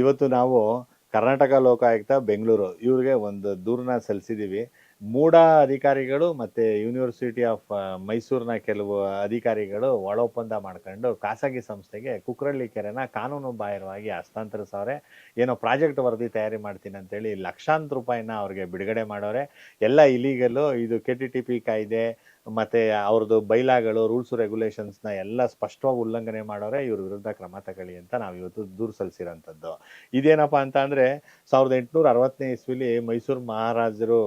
ಇವತ್ತು ನಾವು ಕರ್ನಾಟಕ ಲೋಕಾಯುಕ್ತ ಬೆಂಗಳೂರು, ಇವ್ರಿಗೆ ಒಂದು ದೂರನ್ನ ಸಲ್ಲಿಸಿದ್ದೀವಿ ಮೂಡ ಅಧಿಕಾರಿಗಳು ಮತ್ತು ಯೂನಿವರ್ಸಿಟಿ ಆಫ್ ಮೈಸೂರಿನ ಕೆಲವು ಅಧಿಕಾರಿಗಳು ಒಳ ಒಪ್ಪಂದ ಮಾಡ್ಕೊಂಡು ಖಾಸಗಿ ಸಂಸ್ಥೆಗೆ ಕುಕ್ರಳ್ಳಿ ಕೆರೆನ ಕಾನೂನು ಬಾಹಿರವಾಗಿ ಹಸ್ತಾಂತರಿಸವ್ರೆ. ಏನೋ ಪ್ರಾಜೆಕ್ಟ್ ವರದಿ ತಯಾರಿ ಮಾಡ್ತೀನಿ ಅಂತೇಳಿ ಲಕ್ಷಾಂತರ ರೂಪಾಯಿನ ಅವ್ರಿಗೆ ಬಿಡುಗಡೆ ಮಾಡೋರೆ ಎಲ್ಲ ಇಲೀಗಲು ಇದು ಕೆ ಟಿ ಟಿ ಪಿ ಕಾಯ್ದೆ ಮತ್ತು ಅವ್ರದ್ದು ಬೈಲಾಗಳು ರೂಲ್ಸ್ ರೆಗ್ಯುಲೇಷನ್ಸ್ನ ಎಲ್ಲ ಸ್ಪಷ್ಟವಾಗಿ ಉಲ್ಲಂಘನೆ ಮಾಡೋರೆ ಇವ್ರ ವಿರುದ್ಧ ಕ್ರಮ ತಗೊಳ್ಳಿ ಅಂತ ನಾವು ಇವತ್ತು ದೂರು ಸಲ್ಲಿಸಿರೋಂಥದ್ದು. ಇದೇನಪ್ಪ ಅಂತ ಅಂದರೆ, ಸಾವಿರದ ಎಂಟುನೂರ ಅರವತ್ತನೇ ಇಸ್ವಿಲಿ ಮೈಸೂರು ಮಹಾರಾಜರು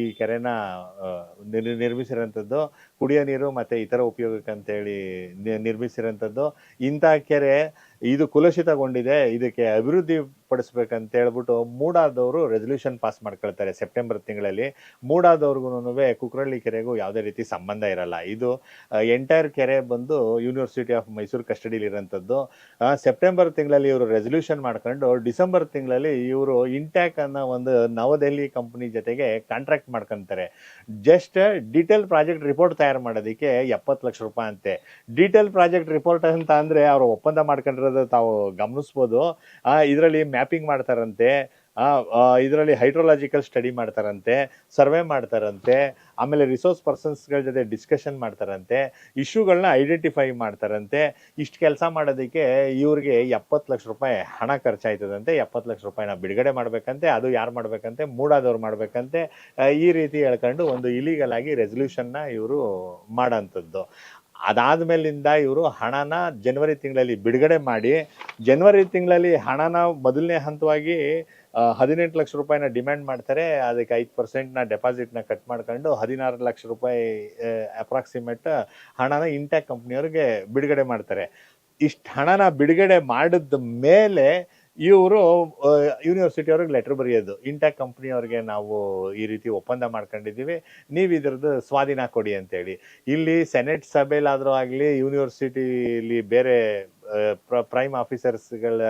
ಈ ಕೆರೆನ ನಿರ್ಮಿಸಿರೋಂಥದ್ದು, ಕುಡಿಯೋ ನೀರು ಮತ್ತು ಇತರ ಉಪಯೋಗಕ್ಕೆ ಅಂತೇಳಿ ನಿರ್ಮಿಸಿರೋಂಥದ್ದು ಇಂಥ ಕೆರೆ ಇದು ಕುಲುಷಿತಗೊಂಡಿದೆ, ಇದಕ್ಕೆ ಅಭಿವೃದ್ಧಿ ಪಡಿಸ್ಬೇಕಂತ ಹೇಳ್ಬಿಟ್ಟು ಮೂಡಾದವರು ರೆಸಲ್ಯೂಷನ್ ಪಾಸ್ ಮಾಡ್ಕೊಳ್ತಾರೆ ಸೆಪ್ಟೆಂಬರ್ ತಿಂಗಳಲ್ಲಿ. ಮೂಡಾದವ್ರಿಗೂ ಕುಕ್ರಳ್ಳಿ ಕೆರೆಗೂ ಯಾವುದೇ ರೀತಿ ಸಂಬಂಧ ಇರಲ್ಲ. ಇದು ಎಂಟೈರ್ ಕೆರೆ ಬಂದು ಯೂನಿವರ್ಸಿಟಿ ಆಫ್ ಮೈಸೂರು ಕಸ್ಟಡಿಲಿ ಇರೋಂಥದ್ದು ಸೆಪ್ಟೆಂಬರ್ ತಿಂಗಳಲ್ಲಿ ಇವರು ರೆಸಲ್ಯೂಷನ್ ಮಾಡ್ಕೊಂಡು ಡಿಸೆಂಬರ್ ತಿಂಗಳಲ್ಲಿ ಇವರು ಇಂಟ್ಯಾಕ್ ಅನ್ನೋ ಒಂದು ನವದೆಹಲಿ ಕಂಪನಿ ಜೊತೆಗೆ ಕಾಂಟ್ರಾಕ್ಟ್ ಮಾಡ್ಕೊಂತಾರೆ. ಜಸ್ಟ್ ಡೀಟೇಲ್ ಪ್ರಾಜೆಕ್ಟ್ ರಿಪೋರ್ಟ್ ತಯಾರು ಮಾಡೋದಕ್ಕೆ ಎಪ್ಪತ್ತು ಲಕ್ಷ ರೂಪಾಯಿ ಅಂತೆ. ಡೀಟೇಲ್ ಪ್ರಾಜೆಕ್ಟ್ ರಿಪೋರ್ಟ್ ಅಂತ ಅಂದರೆ ಅವರು ಒಪ್ಪಂದ ಮಾಡ್ಕೊಂಡಿರೋದು ತಾವು ಗಮನಿಸ್ಬೋದು. ಇದರಲ್ಲಿ ಮ್ಯಾಪಿಂಗ್ ಮಾಡ್ತಾರಂತೆ. ಇದರಲ್ಲಿ ಹೈಡ್ರೋಲಾಜಿಕಲ್ ಸ್ಟಡಿ ಮಾಡ್ತಾರಂತೆ, ಸರ್ವೆ ಮಾಡ್ತಾರಂತೆ, ಆಮೇಲೆ ರಿಸೋರ್ಸ್ ಪರ್ಸನ್ಸ್ಗಳ ಜೊತೆ ಡಿಸ್ಕಷನ್ ಮಾಡ್ತಾರಂತೆ ಇಶ್ಯೂಗಳನ್ನ ಐಡೆಂಟಿಫೈ ಮಾಡ್ತಾರಂತೆ. ಇಷ್ಟು ಕೆಲಸ ಮಾಡೋದಕ್ಕೆ ಇವ್ರಿಗೆ ಎಪ್ಪತ್ತು ಲಕ್ಷ ರೂಪಾಯಿ ಹಣ ಖರ್ಚಾಯ್ತದಂತೆ. ಎಪ್ಪತ್ತು ಲಕ್ಷ ರೂಪಾಯಿನ ಬಿಡುಗಡೆ ಮಾಡಬೇಕಂತೆ, ಅದು ಯಾರು ಮಾಡಬೇಕಂತೆ, ಮೂಡಾದವ್ರು ಮಾಡಬೇಕಂತೆ. ಈ ರೀತಿ ಹೇಳ್ಕೊಂಡು ಒಂದು ಇಲೀಗಲ್ ಆಗಿ ರೆಸಲ್ಯೂಷನ್ನ ಇವರು ಮಾಡೋಂಥದ್ದು. ಅದಾದ್ಮೇಲಿಂದ ಇವರು ಹಣನ ಜನವರಿ ತಿಂಗಳಲ್ಲಿ ಬಿಡುಗಡೆ ಮಾಡಿ, ಜನವರಿ ತಿಂಗಳಲ್ಲಿ ಹಣನ ಮೊದಲನೇ ಹಂತವಾಗಿ ಹದಿನೆಂಟು ಲಕ್ಷ ರೂಪಾಯಿನ ಡಿಮ್ಯಾಂಡ್ ಮಾಡ್ತಾರೆ. ಅದಕ್ಕೆ ಐದು ಪರ್ಸೆಂಟ್ನ ಡೆಪಾಸಿಟ್ನ ಕಟ್ ಮಾಡ್ಕೊಂಡು ಹದಿನಾರು ಲಕ್ಷ ರೂಪಾಯಿ ಅಪ್ರಾಕ್ಸಿಮೇಟ್ ಹಣನ ಇಂಟ್ಯಾಕ್ ಕಂಪ್ನಿಯವ್ರಿಗೆ ಬಿಡುಗಡೆ ಮಾಡ್ತಾರೆ. ಇಷ್ಟು ಹಣನ ಬಿಡುಗಡೆ ಮಾಡಿದ ಮೇಲೆ ಇವರು ಯೂನಿವರ್ಸಿಟಿ ಅವ್ರಿಗೆ ಲೆಟರ್ ಬರೆಯೋದು. ಇಂಟ್ಯಾಕ್ ಕಂಪ್ನಿಯವ್ರಿಗೆ ನಾವು ಈ ರೀತಿ ಒಪ್ಪಂದ ಮಾಡ್ಕೊಂಡಿದ್ದೀವಿ. ನೀವು ಇದ್ರದ್ದು ಸ್ವಾಧೀನ ಕೊಡಿ ಅಂತೇಳಿ. ಇಲ್ಲಿ ಸೆನೆಟ್ ಸಭೆಯಲ್ಲಾದರೂ ಆಗಲಿ ಯೂನಿವರ್ಸಿಟಿಲಿ ಬೇರೆ ಪ್ರೈಮ್ ಆಫೀಸರ್ಸ್ಗಳ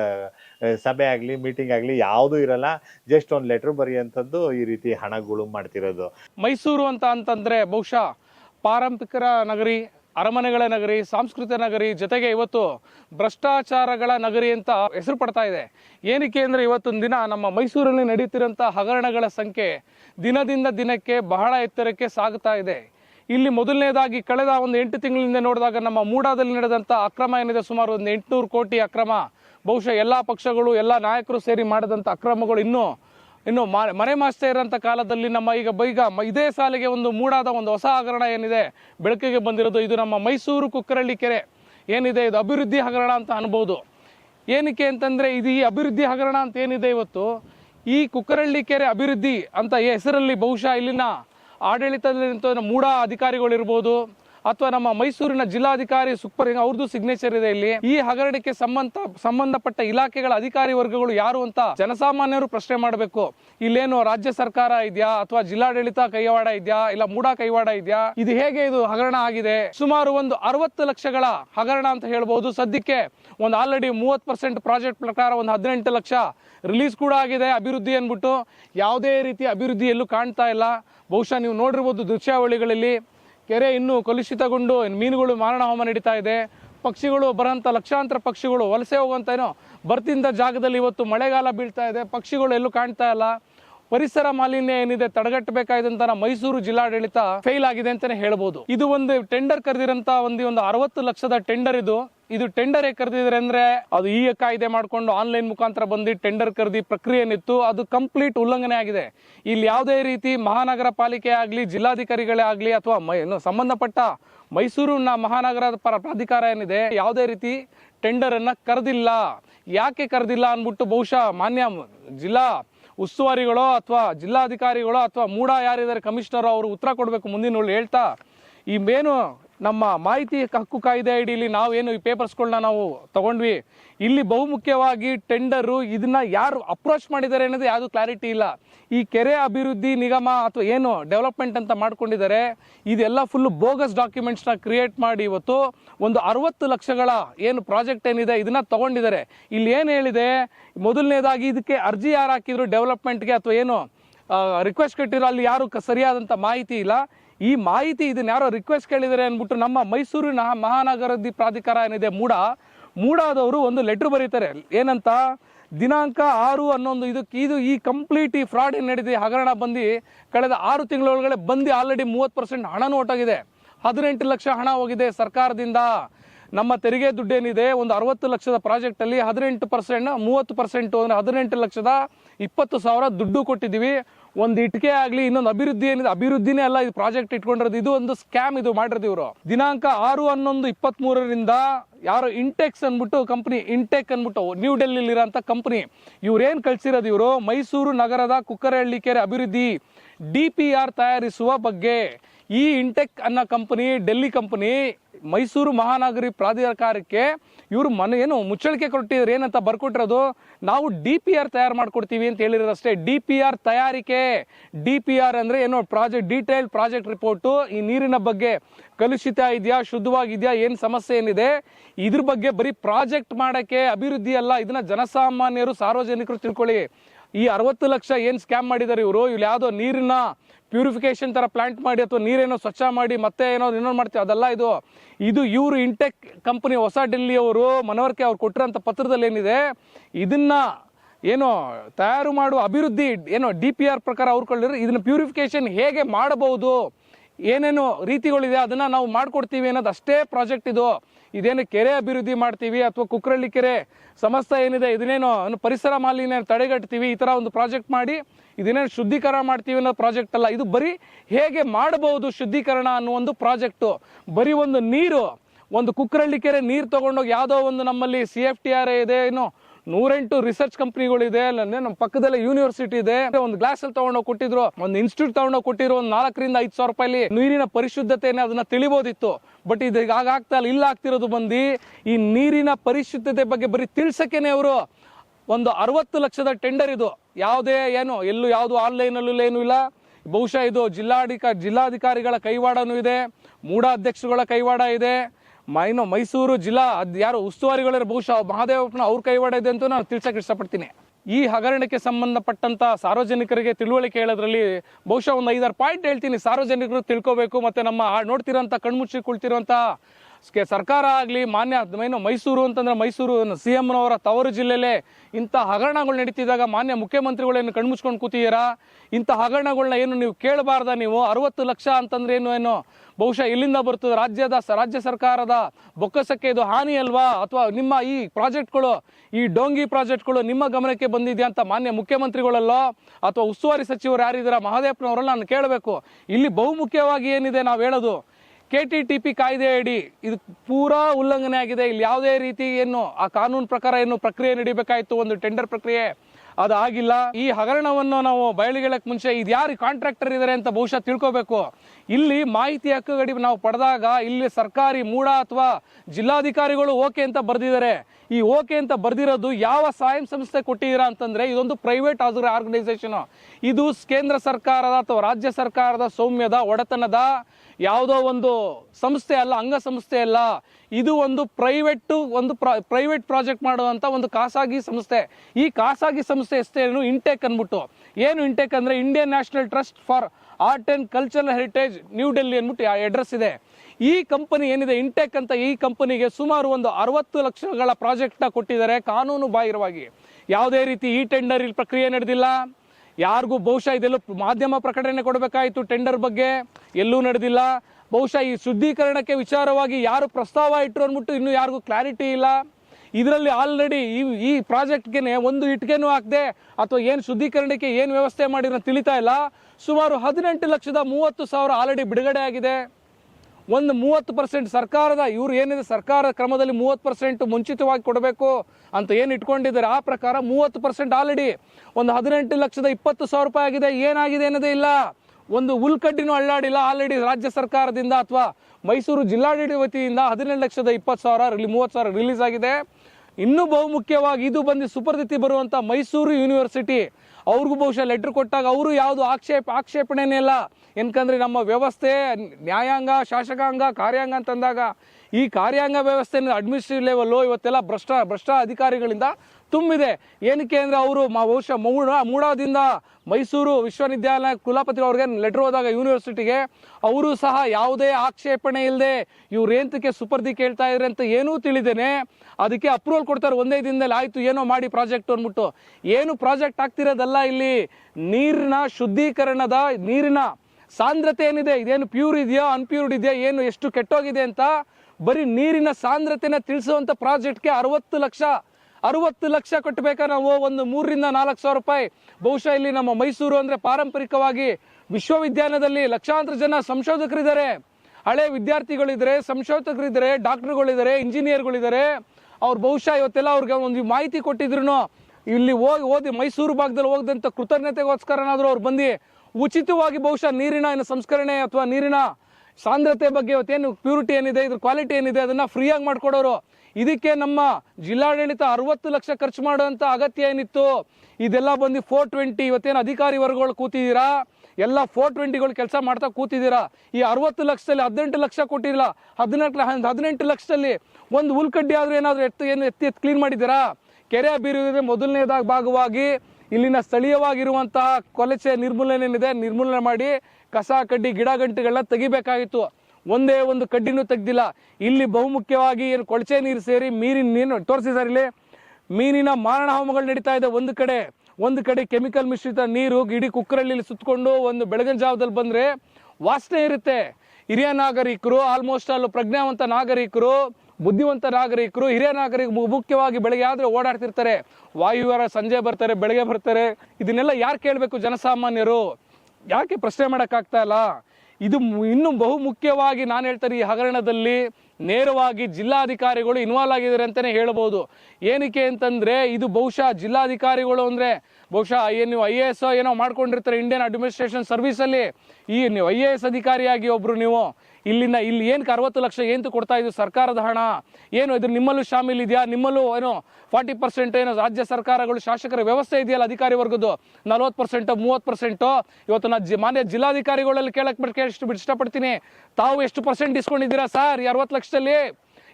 ಸಭೆ ಆಗಲಿ ಮೀಟಿಂಗ್ ಆಗಲಿ ಯಾವುದೂ ಇರಲ್ಲ. ಜಸ್ಟ್ ಒಂದು ಲೆಟ್ರ್ ಬರೆಯುವಂಥದ್ದು ಈ ರೀತಿ ಹಣಗಳು ಮಾಡ್ತಿರೋದು. ಮೈಸೂರು ಅಂತ ಅಂತಂದರೆ ಬಹುಶಃ ಪಾರಂಪರಿಕ ನಗರಿ ಅರಮನೆಗಳ ನಗರಿ, ಸಾಂಸ್ಕೃತಿಕ ನಗರಿ ಜೊತೆಗೆ ಇವತ್ತು ಭ್ರಷ್ಟಾಚಾರಗಳ ನಗರಿ ಅಂತ ಹೆಸರು ಪಡ್ತಾ ಇದೆ. ಏನಕ್ಕೆ ಅಂದರೆ ಇವತ್ತೊಂದು ದಿನ ನಮ್ಮ ಮೈಸೂರಲ್ಲಿ ನಡೆಯುತ್ತಿರುವಂಥ ಹಗರಣಗಳ ಸಂಖ್ಯೆ ದಿನದಿಂದ ದಿನಕ್ಕೆ ಬಹಳ ಎತ್ತರಕ್ಕೆ ಸಾಗುತ್ತಾ ಇದೆ. ಇಲ್ಲಿ ಮೊದಲನೇದಾಗಿ ಕಳೆದ ಒಂದು ಎಂಟು ತಿಂಗಳಿಂದ ನೋಡಿದಾಗ ನಮ್ಮ ಮೂಡಾದಲ್ಲಿ ನಡೆದಂಥ ಅಕ್ರಮ ಏನಿದೆ ಸುಮಾರು ಒಂದು ಎಂಟುನೂರು ಕೋಟಿ ಅಕ್ರಮ. ಬಹುಶಃ ಎಲ್ಲ ಪಕ್ಷಗಳು, ಎಲ್ಲ ನಾಯಕರು ಸೇರಿ ಮಾಡಿದಂಥ ಅಕ್ರಮಗಳು ಇನ್ನೂ ಇನ್ನು ಮರೆ ಮಾಸ್ತಾ ಇರೋಂಥ ಕಾಲದಲ್ಲಿ ನಮ್ಮ ಈಗ ಬೈಗ ಇದೇ ಸಾಲಿಗೆ ಒಂದು ಮೂಡಾದ ಒಂದು ಹೊಸ ಹಗರಣ ಏನಿದೆ? ಬೆಳಕಿಗೆ ಬಂದಿರೋದು ಇದು ನಮ್ಮ ಮೈಸೂರು ಕುಕ್ಕರಳ್ಳಿ ಕೆರೆ. ಏನಿದೆ? ಇದು ಅಭಿವೃದ್ಧಿ ಹಗರಣ ಅಂತ ಅನ್ಬೋದು. ಏನಕ್ಕೆ ಅಂತಂದರೆ ಇದು ಈ ಅಭಿವೃದ್ಧಿ ಹಗರಣ ಅಂತ ಏನಿದೆ ಇವತ್ತು? ಈ ಕುಕ್ಕರಳ್ಳಿ ಕೆರೆ ಅಭಿವೃದ್ಧಿ ಅಂತ ಹೆಸರಲ್ಲಿ ಬಹುಶಃ ಇಲ್ಲಿನ ಆಡಳಿತದಲ್ಲಿ ಮೂಡ ಅಧಿಕಾರಿಗಳಿರ್ಬೋದು. ಅಥವಾ ನಮ್ಮ ಮೈಸೂರಿನ ಜಿಲ್ಲಾಧಿಕಾರಿ ಸೂಪರ್ ಅವ್ರದ್ದು ಸಿಗ್ನೇಚರ್ ಇದೆ ಇಲ್ಲಿ. ಈ ಹಗರಣಕ್ಕೆ ಸಂಬಂಧ, ಸಂಬಂಧಪಟ್ಟ ಇಲಾಖೆಗಳ ಅಧಿಕಾರಿ ವರ್ಗಗಳು ಯಾರು ಅಂತ ಜನಸಾಮಾನ್ಯರು ಪ್ರಶ್ನೆ ಮಾಡಬೇಕು. ಇಲ್ಲೇನು ರಾಜ್ಯ ಸರ್ಕಾರ ಇದೆಯಾ? ಅಥವಾ ಜಿಲ್ಲಾಡಳಿತ ಕೈವಾಡ ಇದೆಯಾ? ಇಲ್ಲ ಮೂಡಾ ಕೈವಾಡ ಇದೆಯಾ? ಇದು ಹೇಗೆ ಇದು ಹಗರಣ ಆಗಿದೆ? ಸುಮಾರು ಒಂದು ಅರವತ್ತು ಲಕ್ಷಗಳ ಹಗರಣ ಅಂತ ಹೇಳಬಹುದು ಸದ್ಯಕ್ಕೆ ಒಂದು ಆಲ್ರೆಡಿ ಮೂವತ್ತು ಪರ್ಸೆಂಟ್ ಪ್ರಾಜೆಕ್ಟ್ ಪ್ರಕಾರ ಒಂದು ಹದಿನೆಂಟು ಲಕ್ಷ ರಿಲೀಸ್ ಕೂಡ ಆಗಿದೆ ಅಭಿವೃದ್ಧಿ ಅಂದ್ಬಿಟ್ಟು. ಯಾವುದೇ ರೀತಿ ಅಭಿವೃದ್ಧಿ ಎಲ್ಲೂ ಕಾಣ್ತಾ ಇಲ್ಲ. ಬಹುಶಃ ನೀವು ನೋಡಿರ್ಬೋದು ದೃಶ್ಯಾವಳಿಗಳಲ್ಲಿ. ಕೆರೆ ಇನ್ನೂ ಕಲುಷಿತಗೊಂಡು ಮೀನುಗಳು ಮಾರಣ ಹೋಮ ನಡೀತಾ ಇದೆ. ಪಕ್ಷಿಗಳು ಬರೋಂಥ ಲಕ್ಷಾಂತರ ಪಕ್ಷಿಗಳು ವಲಸೆ ಹೋಗುವಂಥ ಏನೋ ಬರ್ತಿದ್ದ ಜಾಗದಲ್ಲಿ ಇವತ್ತು ಮಳೆಗಾಲ ಬೀಳ್ತಾ ಇದೆ. ಪಕ್ಷಿಗಳು ಎಲ್ಲೂ ಕಾಣ್ತಾ ಇಲ್ಲ. ಪರಿಸರ ಮಾಲಿನ್ಯ ಏನಿದೆ ತಡೆಗಟ್ಟಬೇಕಾದಂತ ಮೈಸೂರು ಜಿಲ್ಲಾಡಳಿತ ಫೇಲ್ ಆಗಿದೆ ಅಂತಾನೆ ಹೇಳ್ಬೋದು. ಇದು ಒಂದು ಟೆಂಡರ್ ಕರೆದಿರಂತ ಒಂದು ಒಂದು ಅರವತ್ತು ಲಕ್ಷದ ಟೆಂಡರ್ ಇದು. ಇದು ಟೆಂಡರ್ ಕರೆದಿದ್ರೆ ಅಂದ್ರೆ ಅದು ಈ ಕಾಯ್ದೆ ಮಾಡ್ಕೊಂಡು ಆನ್ಲೈನ್ ಮುಖಾಂತರ ಬಂದು ಟೆಂಡರ್ ಕರೆದಿ ಪ್ರಕ್ರಿಯೆ ಏನಿತ್ತು ಅದು ಕಂಪ್ಲೀಟ್ ಉಲ್ಲಂಘನೆ ಆಗಿದೆ. ಇಲ್ಲಿ ಯಾವುದೇ ರೀತಿ ಮಹಾನಗರ ಪಾಲಿಕೆ ಆಗಲಿ, ಜಿಲ್ಲಾಧಿಕಾರಿಗಳೇ ಆಗಲಿ ಅಥವಾ ಸಂಬಂಧಪಟ್ಟ ಮೈಸೂರು ಮಹಾನಗರ ಪ್ರಾಧಿಕಾರ ಏನಿದೆ, ಯಾವುದೇ ರೀತಿ ಟೆಂಡರ್ ಅನ್ನ ಕರೆದಿಲ್ಲ. ಯಾಕೆ ಕರೆದಿಲ್ಲ ಅನ್ಬಿಟ್ಟು ಬಹುಶಃ ಮಾನ್ಯ ಜಿಲ್ಲಾ ಉಸ್ತುವಾರಿಗಳೋ ಅಥವಾ ಜಿಲ್ಲಾಧಿಕಾರಿಗಳೋ ಅಥವಾ ಮೂಡ ಯಾರಿದ್ದಾರೆ ಕಮಿಷನರ್ ಅವರು ಉತ್ತರ ಕೊಡಬೇಕು ಮುಂದಿನ ಹೇಳ್ತಾ ಈ ಮೇನು ನಮ್ಮ ಮಾಹಿತಿ ಹಕ್ಕು ಕಾಯ್ದೆ ಅಡಿಯಲ್ಲಿ ಏನು ಈ ಪೇಪರ್ಸ್ಗಳನ್ನ ನಾವು ತಗೊಂಡ್ವಿ? ಇಲ್ಲಿ ಬಹುಮುಖ್ಯವಾಗಿ ಟೆಂಡರು ಇದನ್ನ ಯಾರು ಅಪ್ರೋಚ್ ಮಾಡಿದ್ದಾರೆ ಅನ್ನೋದು ಯಾವುದು ಕ್ಲಾರಿಟಿ ಇಲ್ಲ. ಈ ಕೆರೆ ಅಭಿವೃದ್ಧಿ ನಿಗಮ ಅಥವಾ ಏನು ಡೆವಲಪ್ಮೆಂಟ್ ಅಂತ ಮಾಡ್ಕೊಂಡಿದ್ದಾರೆ, ಇದೆಲ್ಲ ಫುಲ್ ಬೋಗಸ್ ಡಾಕ್ಯುಮೆಂಟ್ಸ್ನ ಕ್ರಿಯೇಟ್ ಮಾಡಿ ಇವತ್ತು ಒಂದು ಅರವತ್ತು ಲಕ್ಷಗಳ ಏನು ಪ್ರಾಜೆಕ್ಟ್ ಏನಿದೆ ಇದನ್ನ ತಗೊಂಡಿದ್ದಾರೆ. ಇಲ್ಲಿ ಏನು ಹೇಳಿದೆ? ಮೊದಲನೇದಾಗಿ ಇದಕ್ಕೆ ಅರ್ಜಿ ಯಾರು ಹಾಕಿದ್ರು ಡೆವಲಪ್ಮೆಂಟ್ಗೆ ಅಥವಾ ಏನು ರಿಕ್ವೆಸ್ಟ್ ಕೊಟ್ಟಿರೋ ಅಲ್ಲಿ ಯಾರು ಸರಿಯಾದಂಥ ಮಾಹಿತಿ ಇಲ್ಲ. ಈ ಮಾಹಿತಿ ಇದನ್ನ ಯಾರೋ ರಿಕ್ವೆಸ್ಟ್ ಕೇಳಿದ್ದಾರೆ ಅಂದ್ಬಿಟ್ಟು ನಮ್ಮ ಮೈಸೂರಿನ ಮಹಾನಗರಾಭಿವೃದ್ಧಿ ಪ್ರಾಧಿಕಾರ ಏನಿದೆ, ಮೂಡ. ಮೂಡಾದವರು ಒಂದು ಲೆಟ್ರ್ ಬರೀತಾರೆ. ಏನಂತ? ದಿನಾಂಕ ಆರು ಹನ್ನೊಂದು ಇದಕ್ಕೆ ಇದು ಈ ಕಂಪ್ಲೀಟ್ ಈ ಫ್ರಾಡ್ ಏನು ನಡೆದಿದೆ ಹಗರಣ ಬಂದು ಕಳೆದ ಆರು ತಿಂಗಳೊಳಗಡೆ ಬಂದು ಆಲ್ರೆಡಿ ಮೂವತ್ತು ಪರ್ಸೆಂಟ್ ಹಣನೂ ಹೊಟ್ಟೋಗಿದೆ ಹದಿನೆಂಟು ಲಕ್ಷ ಹಣ ಹೋಗಿದೆ ಸರ್ಕಾರದಿಂದ. ನಮ್ಮ ತೆರಿಗೆ ದುಡ್ಡೇನಿದೆ, ಒಂದು ಅರವತ್ತು ಲಕ್ಷದ ಪ್ರಾಜೆಕ್ಟಲ್ಲಿ ಹದಿನೆಂಟು ಪರ್ಸೆಂಟ್ ಮೂವತ್ತು ಪರ್ಸೆಂಟು ಅಂದರೆ ಹದಿನೆಂಟು ಲಕ್ಷದ ಇಪ್ಪತ್ತು ಸಾವಿರ ದುಡ್ಡು ಕೊಟ್ಟಿದ್ದೀವಿ. ಒಂದು ಇಟ್ಕೆ ಆಗಲಿ, ಇನ್ನೊಂದು ಅಭಿವೃದ್ಧಿ ಏನಿದೆ, ಅಭಿವೃದ್ಧಿನೇ ಅಲ್ಲ, ಇದು ಪ್ರಾಜೆಕ್ಟ್ ಇಟ್ಕೊಂಡಿರೋದು. ಇದು ಒಂದು ಸ್ಕ್ಯಾಮ್ ಇದು ಮಾಡಿರೋದು ಇವರು. ದಿನಾಂಕ ಆರು ಹನ್ನೊಂದು ಇಪ್ಪತ್ತ್ ಮೂರರಿಂದ ಯಾರು ಇಂಟೆಕ್ಸ್ ಅಂದ್ಬಿಟ್ಟು ಕಂಪ್ನಿ ಇಂಟೆಕ್ ಅಂದ್ಬಿಟ್ಟು ನ್ಯೂ ಡೆಲ್ಲಿಲಿ ಇರೋಂಥ ಕಂಪ್ನಿ ಇವ್ರೇನು ಕಳಿಸಿರೋದು ಇವರು? ಮೈಸೂರು ನಗರದ ಕುಕ್ಕರಹಳ್ಳಿ ಕೆರೆ ಅಭಿವೃದ್ಧಿ ಡಿ ಪಿ ಆರ್ ತಯಾರಿಸುವ ಬಗ್ಗೆ ಈ ಇಂಟೆಕ್ ಅನ್ನೋ ಕಂಪನಿ ಡೆಲ್ಲಿ ಕಂಪನಿ ಮೈಸೂರು ಮಹಾನಗರಿ ಪ್ರಾಧಿಕಾರಕ್ಕೆ ಇವರು ಮನೆ ಏನು ಮುಚ್ಚಳಿಕೆ ಕೊಟ್ಟಿದ್ರು ಏನಂತ ಬರ್ಕೊಟ್ಟಿರೋದು? ನಾವು ಡಿ ಪಿ ಆರ್ ತಯಾರು ಮಾಡ್ಕೊಡ್ತೀವಿ ಅಂತ ಹೇಳಿರೋದಷ್ಟೇ. ಡಿ ಪಿ ಆರ್ ತಯಾರಿಕೆ. ಡಿ ಪಿ ಆರ್ ಅಂದರೆ ಏನು ಪ್ರಾಜೆಕ್ಟ್ ಡೀಟೇಲ್ ಪ್ರಾಜೆಕ್ಟ್ ರಿಪೋರ್ಟು. ಈ ನೀರಿನ ಬಗ್ಗೆ ಕಲುಷಿತ ಇದೆಯಾ, ಶುದ್ಧವಾಗಿದೆಯಾ, ಏನು ಸಮಸ್ಯೆ ಏನಿದೆ? ಇದ್ರ ಬಗ್ಗೆ ಬರೀ ಪ್ರಾಜೆಕ್ಟ್ ಮಾಡೋಕ್ಕೆ ಅಭಿವೃದ್ಧಿ ಅಲ್ಲ, ಇದನ್ನ ಜನಸಾಮಾನ್ಯರು ಸಾರ್ವಜನಿಕರು ತಿಳ್ಕೊಳ್ಳಿ. ಈ ಅರವತ್ತು ಲಕ್ಷ ಏನು ಸ್ಕ್ಯಾಮ್ ಮಾಡಿದ್ದಾರೆ ಇವರು? ಇಲ್ಲಿ ಯಾವುದೋ ನೀರಿನ ಪ್ಯೂರಿಫಿಕೇಶನ್ ಥರ ಪ್ಲಾಂಟ್ ಮಾಡಿ ಅಥವಾ ನೀರೇನೋ ಸ್ವಚ್ಛ ಮಾಡಿ ಮತ್ತೆ ಏನೋ ಇನ್ನೊಂದು ಮಾಡ್ತೀವಿ ಅದಲ್ಲ ಇದು. ಇದು ಇವರು ಇಂಟೆಕ್ ಕಂಪನಿ ಹೊಸ ಡೆಲ್ಲಿಯವರು ಮನವರಿಕೆ ಅವ್ರು ಕೊಟ್ಟಿರೋಂಥ ಪತ್ರದಲ್ಲಿ ಏನಿದೆ? ಇದನ್ನ ಏನು ತಯಾರು ಮಾಡುವ ಅಭಿವೃದ್ಧಿ ಏನೋ ಡಿ ಪಿ ಆರ್ ಪ್ರಕಾರ ಅವ್ರು ಕೊಳ್ಳಿರೋ ಇದನ್ನ ಪ್ಯೂರಿಫಿಕೇಶನ್ ಹೇಗೆ ಮಾಡಬಹುದು? ಏನೇನು ರೀತಿಗಳಿದೆ, ಅದನ್ನ ನಾವು ಮಾಡ್ಕೊಡ್ತೀವಿ ಅನ್ನೋದು ಅಷ್ಟೇ ಪ್ರಾಜೆಕ್ಟ್ ಇದು. ಇದೇನು ಕೆರೆ ಅಭಿವೃದ್ಧಿ ಮಾಡ್ತೀವಿ ಅಥವಾ ಕುಕ್ರಳ್ಳಿ ಕೆರೆ ಸಮಸ್ತ ಏನಿದೆ, ಇದನ್ನೇನು ಪರಿಸರ ಮಾಲಿನ್ಯ ತಡೆಗಟ್ತೀವಿ, ಈ ಥರ ಒಂದು ಪ್ರಾಜೆಕ್ಟ್ ಮಾಡಿ, ಇದನ್ನೇನು ಶುದ್ಧೀಕರಣ ಮಾಡ್ತೀವಿ ಅನ್ನೋ ಪ್ರಾಜೆಕ್ಟ್ ಅಲ್ಲ. ಇದು ಬರೀ ಹೇಗೆ ಮಾಡಬಹುದು ಶುದ್ಧೀಕರಣ ಅನ್ನೋ ಒಂದು ಪ್ರಾಜೆಕ್ಟು. ಬರೀ ಒಂದು ನೀರು, ಒಂದು ಕುಕ್ರಳ್ಳಿ ಕೆರೆ ನೀರು ತಗೊಂಡೋಗಿ ಯಾವುದೋ ಒಂದು ನಮ್ಮಲ್ಲಿ ಸಿ ಎಫ್ ಟಿ ಆರ್ ಇದೆ, ಏನು ನೂರೆಂಟು ರಿಸರ್ಚ್ ಕಂಪ್ನಿಗಳಿದೆ ಅಲ್ಲಂದ್ರೆ ನಮ್ಮ ಪಕ್ಕದಲ್ಲೇ ಯೂನಿವರ್ಸಿಟಿ ಇದೆ. ಒಂದು ಗ್ಲಾಸ್ ಅಲ್ಲಿ ತಗೊಂಡೋಗಿ ಕೊಟ್ಟಿದ್ರು, ಒಂದು ಇನ್ಸ್ಟಿಟ್ಯೂಟ್ ತಗೊಂಡೋಗಿ ಕೊಟ್ಟಿರೋ ಒಂದು ನಾಲ್ಕರಿಂದ ಐದು ಸಾವಿರ ರೂಪಾಯಿ ನೀರಿನ ಪರಿಶುದ್ಧತೆಯನ್ನು ಅದನ್ನ ತಿಳಿಬೋದಿತ್ತು. ಬಟ್ ಇದು ಈಗ ಆಗ್ತಾ ಇಲ್ಲ ಇಲ್ಲ ಆಗ್ತಿರೋದು ಬಂದು, ಈ ನೀರಿನ ಪರಿಶುದ್ಧತೆ ಬಗ್ಗೆ ಬರೀ ತಿಳ್ಸಕ್ಕೇನೆ ಅವರು. ಒಂದು ಅರವತ್ತು ಲಕ್ಷದ ಟೆಂಡರ್ ಇದು. ಯಾವುದೇ ಏನು, ಎಲ್ಲೂ ಯಾವುದು ಆನ್ಲೈನಲ್ಲೂ ಏನು ಇಲ್ಲ. ಬಹುಶಃ ಇದು ಜಿಲ್ಲಾಧಿಕ, ಜಿಲ್ಲಾಧಿಕಾರಿಗಳ ಕೈವಾಡನೂ ಇದೆ ಮೂಡ ಅಧ್ಯಕ್ಷರುಗಳ ಕೈವಾಡ ಇದೆ. ಮೈನು ಮೈಸೂರು ಜಿಲ್ಲಾ ಅದ್ ಯಾರು ಉಸ್ತುವಾರಿಗಳಿರೋ ಬಹುಶಃ ಮಹಾದೇವಪ್ಪನ ಅವ್ರ ಕೈವಾಡ ಇದೆ ಅಂತ ನಾನು ತಿಳ್ಸಕ್ಕೆ ಇಷ್ಟಪಡ್ತೀನಿ. ಈ ಹಗರಣಕ್ಕೆ ಸಂಬಂಧಪಟ್ಟಂತ ಸಾರ್ವಜನಿಕರಿಗೆ ತಿಳುವಳಿಕೆ ಹೇಳೋದ್ರಲ್ಲಿ ಬಹುಶಃ ಒಂದು ಐದಾರು ಪಾಯಿಂಟ್ ಹೇಳ್ತೀನಿ. ಸಾರ್ವಜನಿಕರು ತಿಳ್ಕೋಬೇಕು ಮತ್ತೆ ನಮ್ಮ ನೋಡ್ತಿರೋಂಥ ಕಣ್ಮುಚ್ಚಿ ಕುಳ್ತಿರೋಂಥ ಸರ್ಕಾರ ಆಗಲಿ, ಮಾನ್ಯ ಏನು ಮೈಸೂರು ಅಂತಂದ್ರೆ ಮೈಸೂರು ಸಿ ಎಂನವರ ತವರು ಜಿಲ್ಲೆಲೇ ಇಂಥ ಹಗರಣಗಳು ನಡೀತಿದ್ದಾಗ ಮಾನ್ಯ ಮುಖ್ಯಮಂತ್ರಿಗಳೇನು ಕಣ್ಮುಚ್ಕೊಂಡು ಕೂತಿದ್ದೀರಾ? ಇಂಥ ಹಗರಣಗಳನ್ನ ಏನು ನೀವು ಕೇಳಬಾರ್ದ ನೀವು? ಅರವತ್ತು ಲಕ್ಷ ಅಂತಂದ್ರೆ ಏನು ಏನು? ಬಹುಶಃ ಇಲ್ಲಿಂದ ಬರ್ತದೆ. ರಾಜ್ಯದ ರಾಜ್ಯ ಸರ್ಕಾರದ ಬೊಕ್ಕಸಕ್ಕೆ ಇದು ಹಾನಿ ಅಲ್ವಾ? ಅಥವಾ ನಿಮ್ಮ ಈ ಪ್ರಾಜೆಕ್ಟ್ಗಳು, ಈ ಡೋಂಗಿ ಪ್ರಾಜೆಕ್ಟ್ಗಳು ನಿಮ್ಮ ಗಮನಕ್ಕೆ ಬಂದಿದೆಯಾ ಅಂತ ಮಾನ್ಯ ಮುಖ್ಯಮಂತ್ರಿಗಳಲ್ಲೋ? ಅಥವಾ ಉಸ್ತುವಾರಿ ಸಚಿವರು ಯಾರಿದ್ದೀರಾ? ಮಹಾದೇವನವರಲ್ಲ, ನಾನು ಕೇಳಬೇಕು. ಇಲ್ಲಿ ಬಹುಮುಖ್ಯವಾಗಿ ಏನಿದೆ ನಾವು ಹೇಳೋದು? ಕೆ ಟಿ ಟಿ ಪಿ ಕಾಯ್ದೆ ಅಡಿ ಇದು ಪೂರಾ ಉಲ್ಲಂಘನೆ ಆಗಿದೆ. ಇಲ್ಲಿ ಯಾವುದೇ ರೀತಿ ಏನು ಆ ಕಾನೂನು ಪ್ರಕಾರ ಏನು ಪ್ರಕ್ರಿಯೆ ನಡಿಬೇಕಾಯ್ತು, ಒಂದು ಟೆಂಡರ್ ಪ್ರಕ್ರಿಯೆ ಅದು ಆಗಿಲ್ಲ. ಈ ಹಗರಣವನ್ನು ನಾವು ಬಯಲಿಗೆಳಕ್ ಮುಂಚೆ ಇದು ಯಾರು ಕಾಂಟ್ರಾಕ್ಟರ್ ಇದ್ದಾರೆ ಅಂತ ಬಹುಶಃ ತಿಳ್ಕೋಬೇಕು. ಇಲ್ಲಿ ಮಾಹಿತಿ ಹಕ್ಕುಗಡಿ ನಾವು ಪಡೆದಾಗ ಇಲ್ಲಿ ಸರ್ಕಾರಿ ಮೂಡ ಅಥವಾ ಜಿಲ್ಲಾಧಿಕಾರಿಗಳು ಓಕೆ ಅಂತ ಬರೆದಿದ್ದಾರೆ. ಈ ಓಕೆ ಅಂತ ಬರ್ದಿರೋದು ಯಾವ ಸ್ವಯಂ ಸಂಸ್ಥೆ ಕೊಟ್ಟಿದ್ದೀರಾ ಅಂತಂದ್ರೆ ಇದೊಂದು ಪ್ರೈವೇಟ್ ಆರ್ಗನೈಸೇಷನ್ ಇದು ಕೇಂದ್ರ ಸರ್ಕಾರದ ಅಥವಾ ರಾಜ್ಯ ಸರ್ಕಾರದ ಸೌಮ್ಯದ, ಒಡೆತನದ ಯಾವುದೋ ಒಂದು ಸಂಸ್ಥೆ ಅಲ್ಲ ಅಂಗಸಂಸ್ಥೆ ಅಲ್ಲ. ಇದು ಒಂದು ಪ್ರೈವೇಟ್ ಒಂದು ಪ್ರೈವೇಟ್ ಪ್ರಾಜೆಕ್ಟ್ ಮಾಡುವಂತ ಒಂದು ಖಾಸಗಿ ಸಂಸ್ಥೆ. ಈ ಖಾಸಗಿ ಸಂಸ್ಥೆ ಹೆಸರೇನು ಇಂಟೆಕ್ ಅಂದ್ಬಿಟ್ಟು. ಏನು ಇಂಟೆಕ್ ಅಂದ್ರೆ Indian national trust for art and cultural heritage new Delhi ಅಂದ್ಬಿಟ್ಟು ಅಡ್ರೆಸ್ ಇದೆ. ಈ ಕಂಪನಿ ಏನಿದೆ ಇಂಟೆಕ್ ಅಂತ ಈ ಕಂಪನಿಗೆ ಸುಮಾರು ಒಂದು ಅರವತ್ತು ಲಕ್ಷಗಳ ಪ್ರಾಜೆಕ್ಟ್ನ ಕೊಟ್ಟಿದ್ದಾರೆ ಕಾನೂನು ಬಾಹಿರವಾಗಿ. ಯಾವುದೇ ರೀತಿ ಈ ಟೆಂಡರ್ ಪ್ರಕ್ರಿಯೆ ನಡೆದಿಲ್ಲ. ಯಾರಿಗೂ ಬಹುಶಃ ಇದೆಲ್ಲೂ ಮಾಧ್ಯಮ ಪ್ರಕಟಣೆ ಕೊಡಬೇಕಾಯಿತು ಟೆಂಡರ್ ಬಗ್ಗೆ, ಎಲ್ಲೂ ನಡೆದಿಲ್ಲ. ಬಹುಶಃ ಈ ಶುದ್ಧೀಕರಣಕ್ಕೆ ವಿಚಾರವಾಗಿ ಯಾರು ಪ್ರಸ್ತಾವ ಇಟ್ಟರು ಅಂದ್ಬಿಟ್ಟು ಇನ್ನೂ ಯಾರಿಗೂ ಕ್ಲಾರಿಟಿ ಇಲ್ಲ. ಇದರಲ್ಲಿ ಆಲ್ರೆಡಿ ಈ ಈ ಪ್ರಾಜೆಕ್ಟ್ಗೆ ಒಂದು ಇಟ್ಕೆನೂ ಹಾಕದೆ ಅಥವಾ ಏನು ಶುದ್ಧೀಕರಣಕ್ಕೆ ಏನು ವ್ಯವಸ್ಥೆ ಮಾಡಿರೋ ತಿಳಿತಾ ಇಲ್ಲ. ಸುಮಾರು ಹದಿನೆಂಟು ಲಕ್ಷದ ಮೂವತ್ತು ಸಾವಿರ ಆಲ್ರೆಡಿ ಬಿಡುಗಡೆ ಆಗಿದೆ. ಒಂದು ಮೂವತ್ತು ಪರ್ಸೆಂಟ್ ಸರ್ಕಾರದ, ಇವ್ರು ಏನಿದೆ ಸರ್ಕಾರ ಕ್ರಮದಲ್ಲಿ ಮೂವತ್ತು ಪರ್ಸೆಂಟ್ ಮುಂಚಿತವಾಗಿ ಕೊಡಬೇಕು ಅಂತ ಏನು ಇಟ್ಕೊಂಡಿದ್ದಾರೆ? ಆ ಪ್ರಕಾರ ಮೂವತ್ತು ಪರ್ಸೆಂಟ್ ಆಲ್ರೆಡಿ ಒಂದು ಹದಿನೆಂಟು ಲಕ್ಷದ ಇಪ್ಪತ್ತು ಸಾವಿರ ರೂಪಾಯಿ ಆಗಿದೆ. ಏನಾಗಿದೆ ಅನ್ನೋದೇ ಇಲ್ಲ. ಒಂದು ಉಲ್ಕಡ್ಡಿನೂ ಅಳ್ಳಾಡಿಲ್ಲ. ಆಲ್ರೆಡಿ ರಾಜ್ಯ ಸರ್ಕಾರದಿಂದ ಅಥವಾ ಮೈಸೂರು ಜಿಲ್ಲಾಡಳಿತ ವತಿಯಿಂದ ಹದಿನೆಂಟು ಲಕ್ಷದ ಇಪ್ಪತ್ತು ಸಾವಿರ ಮೂವತ್ತು ಸಾವಿರ ರಿಲೀಸ್ ಆಗಿದೆ. ಇನ್ನೂ ಬಹುಮುಖ್ಯವಾಗಿ ಇದು ಬಂದು ಸುಪರ್ದಿತಿ ಬರುವಂಥ ಮೈಸೂರು ಯೂನಿವರ್ಸಿಟಿ ಅವ್ರಿಗೂ ಬಹುಶಃ ಲೆಟ್ರ್ ಕೊಟ್ಟಾಗ ಅವರು ಯಾವುದು ಆಕ್ಷೇಪ, ಆಕ್ಷೇಪಣೆನೇ ಇಲ್ಲ. ಏನಕಂದ್ರೆ ನಮ್ಮ ವ್ಯವಸ್ಥೆ, ನ್ಯಾಯಾಂಗ, ಶಾಸಕಾಂಗ, ಕಾರ್ಯಾಂಗ ಅಂತಂದಾಗ ಈ ಕಾರ್ಯಾಂಗ ವ್ಯವಸ್ಥೆ ಅಡ್ಮಿನಿಸ್ಟ್ರೇಟಿವ್ ಲೆವೆಲ್ಲು ಇವತ್ತೆಲ್ಲ ಭ್ರಷ್ಟ ಭ್ರಷ್ಟ ಅಧಿಕಾರಿಗಳಿಂದ ತುಂಬಿದೆ. ಏನಕ್ಕೆ ಅಂದರೆ ಅವರು ಬಹುಶಃ ಮೂಡ ಮೂಡಾದಿಂದ ಮೈಸೂರು ವಿಶ್ವವಿದ್ಯಾಲಯ ಕುಲಪತಿ ಅವ್ರಿಗೆ ಲೆಟರ್ ಹೋದಾಗ ಯೂನಿವರ್ಸಿಟಿಗೆ, ಅವರು ಸಹ ಯಾವುದೇ ಆಕ್ಷೇಪಣೆ ಇಲ್ಲದೆ ಇವ್ರು ಏಂತಕ್ಕೆ ಸುಪರ್ದಿ ಕೇಳ್ತಾ ಇದ್ರೆ ಅಂತ ಏನೂ ತಿಳಿದೇನೆ. ಅದಕ್ಕೆ ಅಪ್ರೂವಲ್ ಕೊಡ್ತಾರೆ, ಒಂದೇ ದಿನದಲ್ಲಿ ಆಯಿತು, ಏನೋ ಮಾಡಿ ಪ್ರಾಜೆಕ್ಟ್ ಅಂದ್ಬಿಟ್ಟು. ಏನು ಪ್ರಾಜೆಕ್ಟ್ ಆಗ್ತಿರೋದಲ್ಲ ಇಲ್ಲಿ, ನೀರಿನ ಶುದ್ಧೀಕರಣದ, ನೀರಿನ ಸಾಂದ್ರತೆ ಏನಿದೆ, ಇದೇನು ಪ್ಯೂರ್ ಇದೆಯಾ, ಅನ್ಪ್ಯೂರ್ಡ್ ಇದೆಯಾ, ಏನು, ಎಷ್ಟು ಕೆಟ್ಟೋಗಿದೆ ಅಂತ ಬರೀ ನೀರಿನ ಸಾಂದ್ರತೆನ ತಿಳಿಸುವಂಥ ಪ್ರಾಜೆಕ್ಟ್ಗೆ ಅರವತ್ತು ಲಕ್ಷ ಅರವತ್ತು ಲಕ್ಷ ಕಟ್ಟಬೇಕಾ ನಾವು? ಒಂದು ಮೂರರಿಂದ ನಾಲ್ಕು ಸಾವಿರ ರೂಪಾಯಿ. ಬಹುಶಃ ಇಲ್ಲಿ ನಮ್ಮ ಮೈಸೂರು ಅಂದರೆ ಪಾರಂಪರಿಕವಾಗಿ ವಿಶ್ವವಿದ್ಯಾಲಯದಲ್ಲಿ ಲಕ್ಷಾಂತರ ಜನ ಸಂಶೋಧಕರಿದ್ದಾರೆ. ಹಳೆ ವಿದ್ಯಾರ್ಥಿಗಳಿದ್ದಾರೆ ಸಂಶೋಧಕರಿದ್ದಾರೆ ಡಾಕ್ಟರ್ಗಳಿದ್ದಾರೆ, ಇಂಜಿನಿಯರ್ಗಳಿದ್ದಾರೆ. ಅವ್ರು ಬಹುಶಃ ಇವತ್ತೆಲ್ಲ ಅವ್ರಿಗೆ ಒಂದು ಮಾಹಿತಿ ಕೊಟ್ಟಿದ್ರು ಇಲ್ಲಿ ಹೋಗಿ ಓದಿ ಮೈಸೂರು ಭಾಗದಲ್ಲಿ ಹೋಗದಂಥ ಕೃತಜ್ಞತೆಗೋಸ್ಕರನಾದರೂ ಅವ್ರು ಬಂದು ಉಚಿತವಾಗಿ ಬಹುಶಃ ನೀರಿನ ಸಂಸ್ಕರಣೆ ಅಥವಾ ನೀರಿನ ಸಾಂದ್ರತೆ ಬಗ್ಗೆ ಇವತ್ತೇನು ಪ್ಯೂರಿಟಿ ಏನಿದೆ, ಇದ್ರ ಕ್ವಾಲಿಟಿ ಏನಿದೆ, ಅದನ್ನು ಫ್ರೀಯಾಗಿ ಮಾಡ್ಕೊಡೋರು. ಇದಕ್ಕೆ ನಮ್ಮ ಜಿಲ್ಲಾಡಳಿತ ಅರವತ್ತು ಲಕ್ಷ ಖರ್ಚು ಮಾಡುವಂತ ಅಗತ್ಯ ಏನಿತ್ತು? ಇದೆಲ್ಲ ಬಂದು ಫೋರ್ ಟ್ವೆಂಟಿ ಇವತ್ತೇನು ಅಧಿಕಾರಿ ವರ್ಗಗಳು ಕೂತಿದ್ದೀರಾ ಎಲ್ಲ ಫೋರ್ ಟ್ವೆಂಟಿಗಳು ಕೆಲಸ ಮಾಡ್ತಾ ಕೂತಿದ್ದೀರಾ ಈ ಅರವತ್ತು ಲಕ್ಷದಲ್ಲಿ ಹದಿನೆಂಟು ಲಕ್ಷ ಕೊಟ್ಟಿಲ್ಲ ಹದಿನೆಂಟು ಹದಿನೆಂಟು ಲಕ್ಷದಲ್ಲಿ ಒಂದು ಹುಲ್ಕಡ್ಡಿ ಆದ್ರೂ ಏನಾದರೂ ಎತ್ತು, ಏನು ಎತ್ತಿ, ಎತ್ತು ಕ್ಲೀನ್ ಮಾಡಿದ್ದೀರಾ? ಕೆರೆ ಅಭಿವೃದ್ಧಿ ಮೊದಲನೇದಾಗಿ ಭಾಗವಾಗಿ ಇಲ್ಲಿನ ಸ್ಥಳೀಯವಾಗಿರುವಂತಹ ಕೊಲೆಚೆ ನಿರ್ಮೂಲನೆ ಏನಿದೆ ನಿರ್ಮೂಲನೆ ಮಾಡಿ ಕಸ, ಕಡ್ಡಿ, ಗಿಡ, ಗಂಟೆಗಳನ್ನ ತೆಗಿಬೇಕಾಗಿತ್ತು. ಒಂದೇ ಒಂದು ಕಡ್ಡಿನೂ ತೆಗ್ದಿಲ್ಲ. ಇಲ್ಲಿ ಬಹುಮುಖ್ಯವಾಗಿ ಏನು ಕೊಳಚೆ ನೀರು ಸೇರಿ ಮೀರಿನ ನೀರು ಸರ್ ಇಲ್ಲಿ. ಮೀನಿನ ಮಾರಣ ಹೋಮಗಳು ನಡೀತಾ ಇದೆ ಒಂದು ಕಡೆ. ಒಂದು ಕಡೆ ಕೆಮಿಕಲ್ ಮಿಶ್ರಿತ ನೀರು ಇಡೀ ಕುಕ್ಕರಳ್ಳಿಲಿ ಸುತ್ತಕೊಂಡು ಒಂದು ಬೆಳಗಿನ ಜಾವದಲ್ಲಿ ಬಂದರೆ ವಾಸನೆ ಇರುತ್ತೆ. ಹಿರಿಯ ನಾಗರಿಕರು ಆಲ್ಮೋಸ್ಟ್ ಅಲ್ಲಿ ಪ್ರಜ್ಞಾವಂತ ನಾಗರಿಕರು, ಬುದ್ಧಿವಂತ ನಾಗರಿಕರು, ಹಿರಿಯ ನಾಗರಿಕ ಮುಖ್ಯವಾಗಿ ಬೆಳಗ್ಗೆ ಆದರೆ ಓಡಾಡ್ತಿರ್ತಾರೆ. ವಾಯುವಾರ ಸಂಜೆ ಬರ್ತಾರೆ, ಬೆಳಗ್ಗೆ ಬರ್ತಾರೆ. ಇದನ್ನೆಲ್ಲ ಯಾರು ಕೇಳಬೇಕು ಜನಸಾಮಾನ್ಯರು? ಯಾಕೆ ಪ್ರಶ್ನೆ ಮಾಡೋಕ್ಕಾಗ್ತಾ ಇಲ್ಲ? ಇದು ಇನ್ನು ಬಹು ಮುಖ್ಯವಾಗಿ ನಾನು ಹೇಳ್ತಾರೆ ಈ ಹಗರಣದಲ್ಲಿ ನೇರವಾಗಿ ಜಿಲ್ಲಾಧಿಕಾರಿಗಳು ಇನ್ವಾಲ್ವ್ ಆಗಿದ್ದಾರೆ ಅಂತಲೇ ಹೇಳ್ಬೋದು. ಏನಕ್ಕೆ ಅಂತಂದ್ರೆ ಇದು ಬಹುಶಃ ಜಿಲ್ಲಾಧಿಕಾರಿಗಳು ಅಂದ್ರೆ ಬಹುಶಃ ಏನು ನೀವು ಐ ಎ ಎಸ್ ಏನೋ ಮಾಡ್ಕೊಂಡಿರ್ತಾರೆ ಇಂಡಿಯನ್ ಅಡ್ಮಿನಿಸ್ಟ್ರೇಷನ್ ಸರ್ವಿಸಲ್ಲಿ ಈ ನೀವು ಐ ಎ ಎಸ್ ಅಧಿಕಾರಿಯಾಗಿ ಒಬ್ಬರು ನೀವು. ಇಲ್ಲಿಂದ ಇಲ್ಲಿ ಏನಕ್ಕೆ ಅರವತ್ತು ಲಕ್ಷ ಏನು ಕೊಡ್ತಾ ಇದ್ದು ಸರ್ಕಾರದ ಹಣ? ಏನು ಇದು ನಿಮ್ಮಲ್ಲೂ ಶಾಮೀಲ್ ಇದೆಯಾ? ನಿಮ್ಮಲ್ಲೂ ಏನು ಫಾರ್ಟಿ ಪರ್ಸೆಂಟ್ ಏನು ರಾಜ್ಯ ಸರ್ಕಾರಗಳು ಶಾಸಕರ ವ್ಯವಸ್ಥೆ ಇದೆಯಲ್ಲ ಅಧಿಕಾರಿ ವರ್ಗದ್ದು? ನಲ್ವತ್ತು ಪರ್ಸೆಂಟು ಮೂವತ್ತು ಪರ್ಸೆಂಟು ಇವತ್ತು ನಾನು ಜಿ ಮಾನ್ಯ ಜಿಲ್ಲಾಧಿಕಾರಿಗಳಲ್ಲಿ ಕೇಳಕ್ ಬಿಟ್ಟು ಕೇಳಿ ಇಷ್ಟಪಡ್ತೀನಿ. ತಾವು ಎಷ್ಟು ಪರ್ಸೆಂಟ್ ಇಸ್ಕೊಂಡಿದ್ದೀರಾ ಸರ್ ಈ ಅರವತ್ತು ಲಕ್ಷದಲ್ಲಿ?